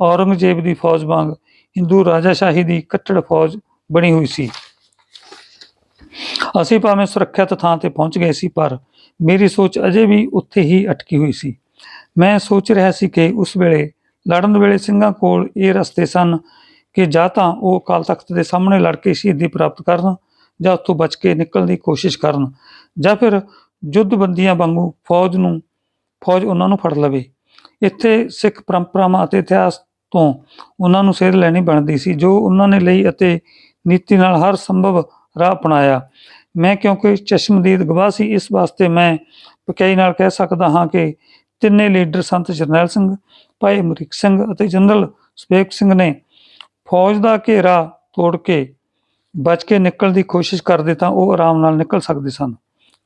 ਔਰੰਗਜ਼ੇਬ ਦੀ ਫੌਜ ਵਾਂਗ ਹਿੰਦੂ ਰਾਜਾਸ਼ਾਹੀ ਦੀ ਕੱਟੜ ਫੌਜ ਬਣੀ ਹੋਈ ਸੀ। ਅਸੀਂ ਭਾਵੇਂ ਸੁਰੱਖਿਅਤ ਥਾਂ ਤੇ ਪਹੁੰਚ ਗਏ ਸੀ, ਪਰ ਮੇਰੀ ਸੋਚ ਅਜੇ ਵੀ ਉੱਥੇ ਹੀ ਅਟਕੀ ਹੋਈ ਸੀ। ਮੈਂ ਸੋਚ ਰਿਹਾ ਸੀ ਕਿ ਉਸ ਵੇਲੇ ਲੜਨ ਵੇਲੇ ਸਿੰਘਾਂ ਕੋਲ ਇਹ ਰਸਤੇ ਸਨ ਕਿ ਜਾਂ ਤਾਂ ਉਹ ਅਕਾਲ ਤਖਤ ਦੇ ਸਾਹਮਣੇ ਲੜ ਕੇ ਸ਼ਹੀਦੀ ਪ੍ਰਾਪਤ ਕਰਨ ਜਾਂ ਉੱਥੋਂ ਬਚ ਕੇ ਨਿਕਲਣ ਦੀ ਕੋਸ਼ਿਸ਼ ਕਰਨ ਜਾਂ ਫਿਰ ਜੁੱਧਬੰਦੀਆਂ ਵਾਂਗੂ ਫੌਜ ਨੂੰ, ਫੌਜ ਉਹਨਾਂ ਨੂੰ ਫੜ ਲਵੇ। ਇੱਥੇ ਸਿੱਖ ਪਰੰਪਰਾਵਾਂ ਅਤੇ ਇਤਿਹਾਸ ਤੋਂ ਉਹਨਾਂ ਨੂੰ ਸੇਧ ਲੈਣੀ ਬਣਦੀ ਸੀ, ਜੋ ਉਹਨਾਂ ਨੇ ਲਈ ਅਤੇ ਨੀਤੀ ਨਾਲ ਹਰ ਸੰਭਵ ਰਾਹ ਅਪਣਾਇਆ। ਮੈਂ ਕਿਉਂਕਿ ਚਸ਼ਮਦੀਦ ਗਵਾਹ ਸੀ, ਇਸ ਵਾਸਤੇ ਮੈਂ ਪਕਾਈ ਨਾਲ ਕਹਿ ਸਕਦਾ ਹਾਂ ਕਿ ਤਿੰਨੇ ਲੀਡਰ ਸੰਤ ਜਰਨੈਲ ਸਿੰਘ ਭਾਈ ਅਮਰੀਕ ਸਿੰਘ ਅਤੇ ਜਨਰਲ ਸਪੇਕ ਸਿੰਘ ਨੇ ਫੌਜ ਦਾ ਘੇਰਾ ਤੋੜ ਕੇ ਬਚ ਕੇ ਨਿਕਲਣ ਦੀ ਕੋਸ਼ਿਸ਼ ਕਰਦੇ ਤਾਂ ਉਹ ਆਰਾਮ ਨਾਲ ਨਿਕਲ ਸਕਦੇ ਸਨ,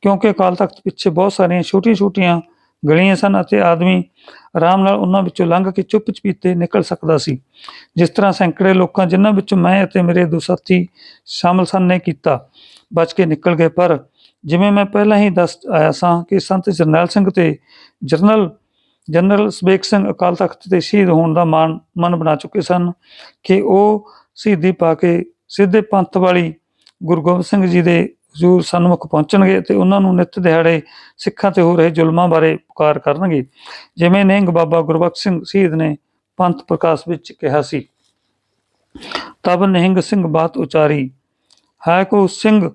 ਕਿਉਂਕਿ ਅਕਾਲ ਤਖਤ ਪਿੱਛੇ ਬਹੁਤ ਸਾਰੀਆਂ ਛੋਟੀਆਂ-ਛੋਟੀਆਂ ਗਲੀਆਂ ਸਨ ਅਤੇ ਆਦਮੀ ਆਰਾਮ ਨਾਲ ਉਹਨਾਂ ਵਿੱਚੋਂ ਲੰਘ ਕੇ ਚੁੱਪ ਚਪੀਤੇ ਨਿਕਲ ਸਕਦਾ ਸੀ, ਜਿਸ ਤਰ੍ਹਾਂ ਸੈਂਕੜੇ ਲੋਕਾਂ ਜਿਨ੍ਹਾਂ ਵਿੱਚੋਂ ਮੈਂ ਅਤੇ ਮੇਰੇ ਦੋ ਸਾਥੀ ਸ਼ਾਮਲ ਸਨ ਨੇ ਕੀਤਾ, ਬਚ ਕੇ ਨਿਕਲ ਗਏ। ਪਰ ਜਿਵੇਂ ਮੈਂ ਪਹਿਲਾਂ ਹੀ ਦੱਸ ਆਇਆ ਸਾਂ ਕਿ ਸੰਤ ਜਰਨੈਲ ਸਿੰਘ ਤੇ ਜਰਨਲ ਜਨਰਲ ਸਬੇਕ ਸਿੰਘ ਅਕਾਲ ਤਖਤ ਦੇ ਸ਼ਹੀਦ ਹੋਣ ਦਾ ਮਾਨ ਮਨ ਬਣਾ ਚੁੱਕੇ ਸਨ ਕਿ ਉਹ ਸ਼ਹੀਦੀ ਪਾ ਕੇ ਸਿੱਧੇ ਪੰਥ ਵਾਲੀ ਗੁਰੂ ਗੋਬਿੰਦ ਸਿੰਘ ਜੀ ਦੇ ਹਜ਼ੂਰ ਸਨਮੁਖ ਪਹੁੰਚਣਗੇ ਤੇ ਉਹਨਾਂ ਨੂੰ ਨਿੱਤ ਦਿਹਾੜੇ ਸਿੱਖਾਂ ਤੇ ਹੋ ਰਹੇ ਜ਼ੁਲਮਾਂ ਬਾਰੇ ਪੁਕਾਰ ਕਰਨਗੇ। ਜਿਵੇਂ ਨਿਹੰਗ ਬਾਬਾ ਗੁਰਬਖਸ਼ ਸਿੰਘ ਸ਼ਹੀਦ ਨੇ ਪੰਥ ਪ੍ਰਕਾਸ਼ ਵਿੱਚ ਕਿਹਾ ਸੀ। ਤਬ ਨਿਹੰਗ ਸਿੰਘ ਬਾਤ ਉਚਾਰੀ ਹੈ ਕੋ ਸਿੰਘ,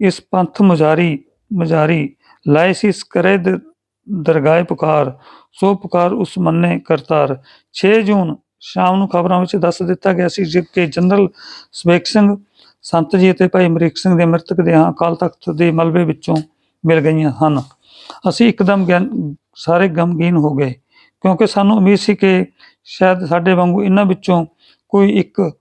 ਇਸ ਪੰਥ ਮੁਜਾਰੀ ਮੁਜਾਰੀ ਲਾਇਸਿਸ ਕਰੇ ਦ- ਦਰਗਾਹ ਪੁਕਾਰ, ਸੋ ਪੁਕਾਰ ਉਸ ਮੰਨੇ ਕਰਤਾਰ। 6 ਜੂਨ ਸ਼ਾਮ ਨੂੰ ਖਬਰਾਂ ਵਿੱਚ ਦੱਸ ਦਿੱਤਾ ਗਿਆ ਸੀ ਜਿ- ਕਿ ਜਨਰਲ ਸਵੇਕ ਸਿੰਘ, ਸੰਤ ਜੀ ਅਤੇ ਭਾਈ ਅਮਰੀਕ ਸਿੰਘ ਦੇ ਮ੍ਰਿਤਕ ਦੇਹਾਂ ਅਕਾਲ ਤਖਤ ਦੇ ਮਲਬੇ ਵਿੱਚੋਂ ਮਿਲ ਗਈਆਂ ਹਨ। ਅਸੀਂ ਇੱਕਦਮ ਸਾਰੇ ਗਮਗੀਨ ਹੋ ਗਏ, ਕਿਉਂਕਿ ਸਾਨੂੰ ਉਮੀਦ ਸੀ ਕਿ ਸ਼ਾਇਦ ਸਾਡੇ ਵਾਂਗੂ ਇਹਨਾਂ ਵਿੱਚੋਂ ਕੋਈ ਇੱਕ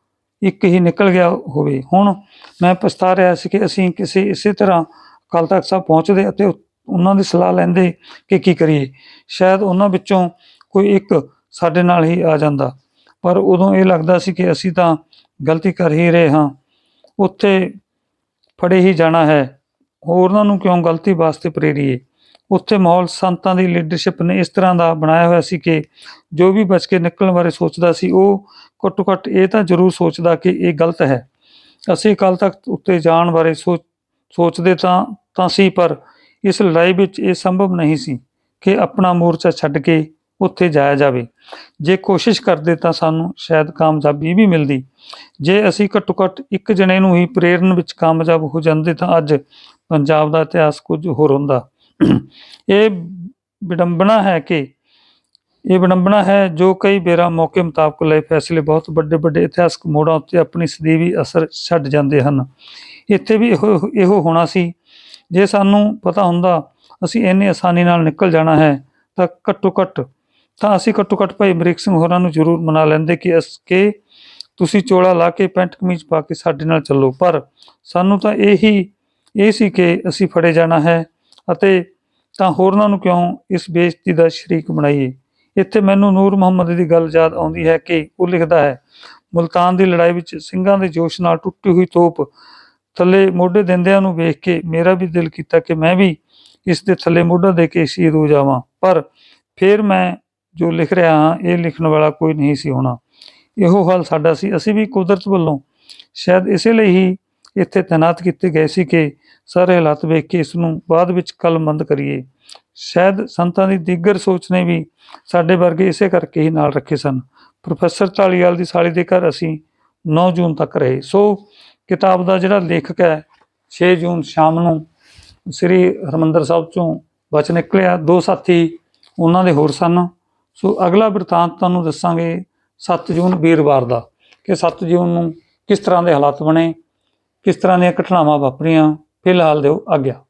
ਇੱਕ ਹੀ ਨਿਕਲ ਗਿਆ ਹੋਵੇ। ਹੁਣ ਮੈਂ ਪਛਤਾ ਰਿਹਾ ਸੀ ਕਿ ਅਸੀਂ ਕਿਸੇ ਇਸੇ ਤਰ੍ਹਾਂ ਅਕਾਲ ਤਖਤ ਸਾਹਿਬ ਪਹੁੰਚਦੇ ਅਤੇ ਉਹਨਾਂ ਦੀ ਸਲਾਹ ਲੈਂਦੇ ਕਿ ਕੀ ਕਰੀਏ। ਸ਼ਾਇਦ ਉਹਨਾਂ ਵਿੱਚੋਂ ਕੋਈ ਇੱਕ ਸਾਡੇ ਨਾਲ ਹੀ ਆ ਜਾਂਦਾ। ਪਰ ਉਦੋਂ ਇਹ ਲੱਗਦਾ ਸੀ ਕਿ ਅਸੀਂ ਤਾਂ ਗਲਤੀ ਕਰ ਹੀ ਰਹੇ ਹਾਂ। ਉੱਥੇ ਫੜੇ ਹੀ ਜਾਣਾ ਹੈ। ਹੋਰਨਾਂ ਨੂੰ ਕਿਉਂ ਗਲਤੀ ਵਾਸਤੇ ਪ੍ਰੇਰੀਏ? ਉੱਥੇ ਮਾਹੌਲ ਸੰਤਾਂ ਦੀ ਲੀਡਰਸ਼ਿਪ ਨੇ ਇਸ ਤਰ੍ਹਾਂ ਦਾ ਬਣਾਇਆ ਹੋਇਆ ਸੀ ਕਿ ਜੋ ਵੀ ਬਚ ਕੇ ਨਿਕਲਣ ਬਾਰੇ ਸੋਚਦਾ ਸੀ, ਉਹ ਘੱਟੋ ਘੱਟ ਇਹ ਤਾਂ ਜ਼ਰੂਰ ਸੋਚਦਾ ਕਿ ਇਹ ਗਲਤ ਹੈ। ਅਸੀਂ ਕੱਲ ਤੱਕ ਉੱਤੇ ਜਾਣ ਬਾਰੇ ਸੋਚ, ਸੋਚਦੇ ਤਾਂ ਤਾਂ ਸੀ, ਪਰ ਇਸ ਲੜਾਈ ਵਿੱਚ ਇਹ ਸੰਭਵ ਨਹੀਂ ਸੀ ਕਿ ਆਪਣਾ ਮੋਰਚਾ ਛੱਡ ਕੇ ਉੱਥੇ ਜਾਇਆ ਜਾਵੇ। ਜੇ ਕੋਸ਼ਿਸ਼ ਕਰਦੇ ਤਾਂ ਸਾਨੂੰ ਸ਼ਾਇਦ ਕਾਮਯਾਬੀ ਵੀ ਮਿਲਦੀ। ਜੇ ਅਸੀਂ ਘੱਟੋ ਘੱਟ ਇੱਕ ਜਣੇ ਨੂੰ ਹੀ ਪ੍ਰੇਰਨ ਵਿੱਚ ਕਾਮਯਾਬ ਹੋ ਜਾਂਦੇ ਤਾਂ ਅੱਜ ਪੰਜਾਬ ਦਾ ਇਤਿਹਾਸ ਕੁਝ ਹੋਰ ਹੁੰਦਾ। ਇਹ ਵਿਡੰਬਨਾ ਹੈ ਕਿ, ਇਹ ਵਿਡੰਬਨਾ ਹੈ ਜੋ ਕਈ ਬੇਰਾ ਮੌਕੇ ਮੁਤਾਬਕ ਲਏ ਫੈਸਲੇ ਬਹੁਤ ਵੱਡੇ ਵੱਡੇ ਇਤਿਹਾਸਕ ਮੋੜਾਂ ਉੱਤੇ ਆਪਣੀ ਸਦੀਵੀ ਅਸਰ ਛੱਡ ਜਾਂਦੇ ਹਨ। ਇੱਥੇ ਵੀ ਇਹੋ ਇਹੋ ਹੋਣਾ ਸੀ ਜੇ ਸਾਨੂੰ ਪਤਾ ਹੁੰਦਾ ਅਸੀਂ ਇੰਨੀ ਆਸਾਨੀ ਨਾਲ ਨਿਕਲ ਜਾਣਾ ਹੈ ਤਾਂ ਘੱਟੋ ਘੱਟ ਤਾਂ ਅਸੀਂ ਘੱਟੋ ਘੱਟ ਭਾਈ ਅਮਰੀਕ ਸਿੰਘ ਹੋਰਾਂ ਨੂੰ ਜ਼ਰੂਰ ਮਨਾ ਲੈਂਦੇ ਕਿ ਅਸ ਕਿ ਤੁਸੀਂ ਚੋਲਾ ਲਾ ਕੇ ਪੈਂਟ ਕਮੀਜ਼ ਪਾ ਕੇ ਸਾਡੇ ਨਾਲ ਚੱਲੋ। ਪਰ ਸਾਨੂੰ ਤਾਂ ਇਹੀ, ਇਹ ਸੀ ਕਿ ਅਸੀਂ ਫੜੇ ਜਾਣਾ ਹੈ ਅਤੇ ਤਾਂ ਹੋਰਨਾਂ ਨੂੰ ਕਿਉਂ ਇਸ ਬੇਇੱਜ਼ਤੀ ਦਾ ਸ਼ਰੀਕ ਬਣਾਈਏ? ਇੱਥੇ ਮੈਨੂੰ ਨੂਰ ਮੁਹੰਮਦ ਦੀ ਗੱਲ ਯਾਦ ਆਉਂਦੀ ਹੈ ਕਿ ਉਹ ਲਿਖਦਾ ਹੈ, ਮੁਲਤਾਨ ਦੀ ਲੜਾਈ ਵਿੱਚ ਸਿੰਘਾਂ ਦੇ ਜੋਸ਼ ਨਾਲ ਟੁੱਟੀ ਹੋਈ ਤੋਪ ਥੱਲੇ ਮੋਢੇ ਦਿੰਦਿਆਂ ਨੂੰ ਵੇਖ ਕੇ ਮੇਰਾ ਵੀ ਦਿਲ ਕੀਤਾ ਕਿ ਮੈਂ ਵੀ ਇਸ ਦੇ ਥੱਲੇ ਮੋਢਾ ਦੇ ਕੇ ਸ਼ਹੀਦ ਹੋ ਜਾਵਾਂ। ਪਰ ਫਿਰ ਮੈਂ ਜੋ ਲਿਖ ਰਿਹਾ ਹਾਂ, ਇਹ ਲਿਖਣ ਵਾਲਾ ਕੋਈ ਨਹੀਂ ਸੀ ਹੋਣਾ। ਇਹੋ ਹਾਲ ਸਾਡਾ ਸੀ। ਅਸੀਂ ਵੀ ਕੁਦਰਤ ਵੱਲੋਂ ਸ਼ਾਇਦ ਇਸੇ ਲਈ ਹੀ ਇੱਥੇ ਤਾਇਨਾਤ ਕੀਤੇ ਗਏ ਸੀ ਕਿ ਸਾਰੇ ਹਾਲਾਤ ਵੇਖ ਕੇ ਇਸ ਨੂੰ ਬਾਅਦ ਵਿੱਚ ਕਲਮਬੰਦ ਕਰੀਏ। ਸ਼ਾਇਦ ਸੰਤਾਂ ਦੀ ਦੀਗਰ ਸੋਚ ਨੇ ਵੀ ਸਾਡੇ ਵਰਗੇ ਇਸੇ ਕਰਕੇ ਹੀ ਨਾਲ ਰੱਖੇ ਸਨ। ਪ੍ਰੋਫੈਸਰ ਢਾਲੀਵਾਲ ਦੀ ਸਾਲੀ ਦੇ ਘਰ ਅਸੀਂ 9 ਜੂਨ ਤੱਕ ਰਹੇ। ਸੋ ਕਿਤਾਬ ਦਾ ਜਿਹੜਾ ਲੇਖਕ ਹੈ 6 ਜੂਨ ਸ਼ਾਮ ਨੂੰ ਸ੍ਰੀ ਹਰਮੰਦਰ ਸਾਹਿਬ ਚੋਂ ਬਚ ਨਿਕਲਿਆ। ਦੋ ਸਾਥੀ ਉਹਨਾਂ ਦੇ ਹੋਰ ਸਨ। ਸੋ ਅਗਲਾ ਬਿਰਤਾਂਤ ਤੁਹਾਨੂੰ ਦੱਸਾਂਗੇ 7 ਜੂਨ ਵੀਰਵਾਰ ਦਾ ਕਿ 7 ਜੂਨ ਨੂੰ ਕਿਸ ਤਰ੍ਹਾਂ ਦੇ ਹਾਲਾਤ ਬਣੇ, ਕਿਸ ਤਰ੍ਹਾਂ ਦੀਆਂ ਘਟਨਾਵਾਂ ਵਾਪਰੀਆਂ। ਫਿਲਹਾਲ ਦਿਓ ਆਗਿਆ।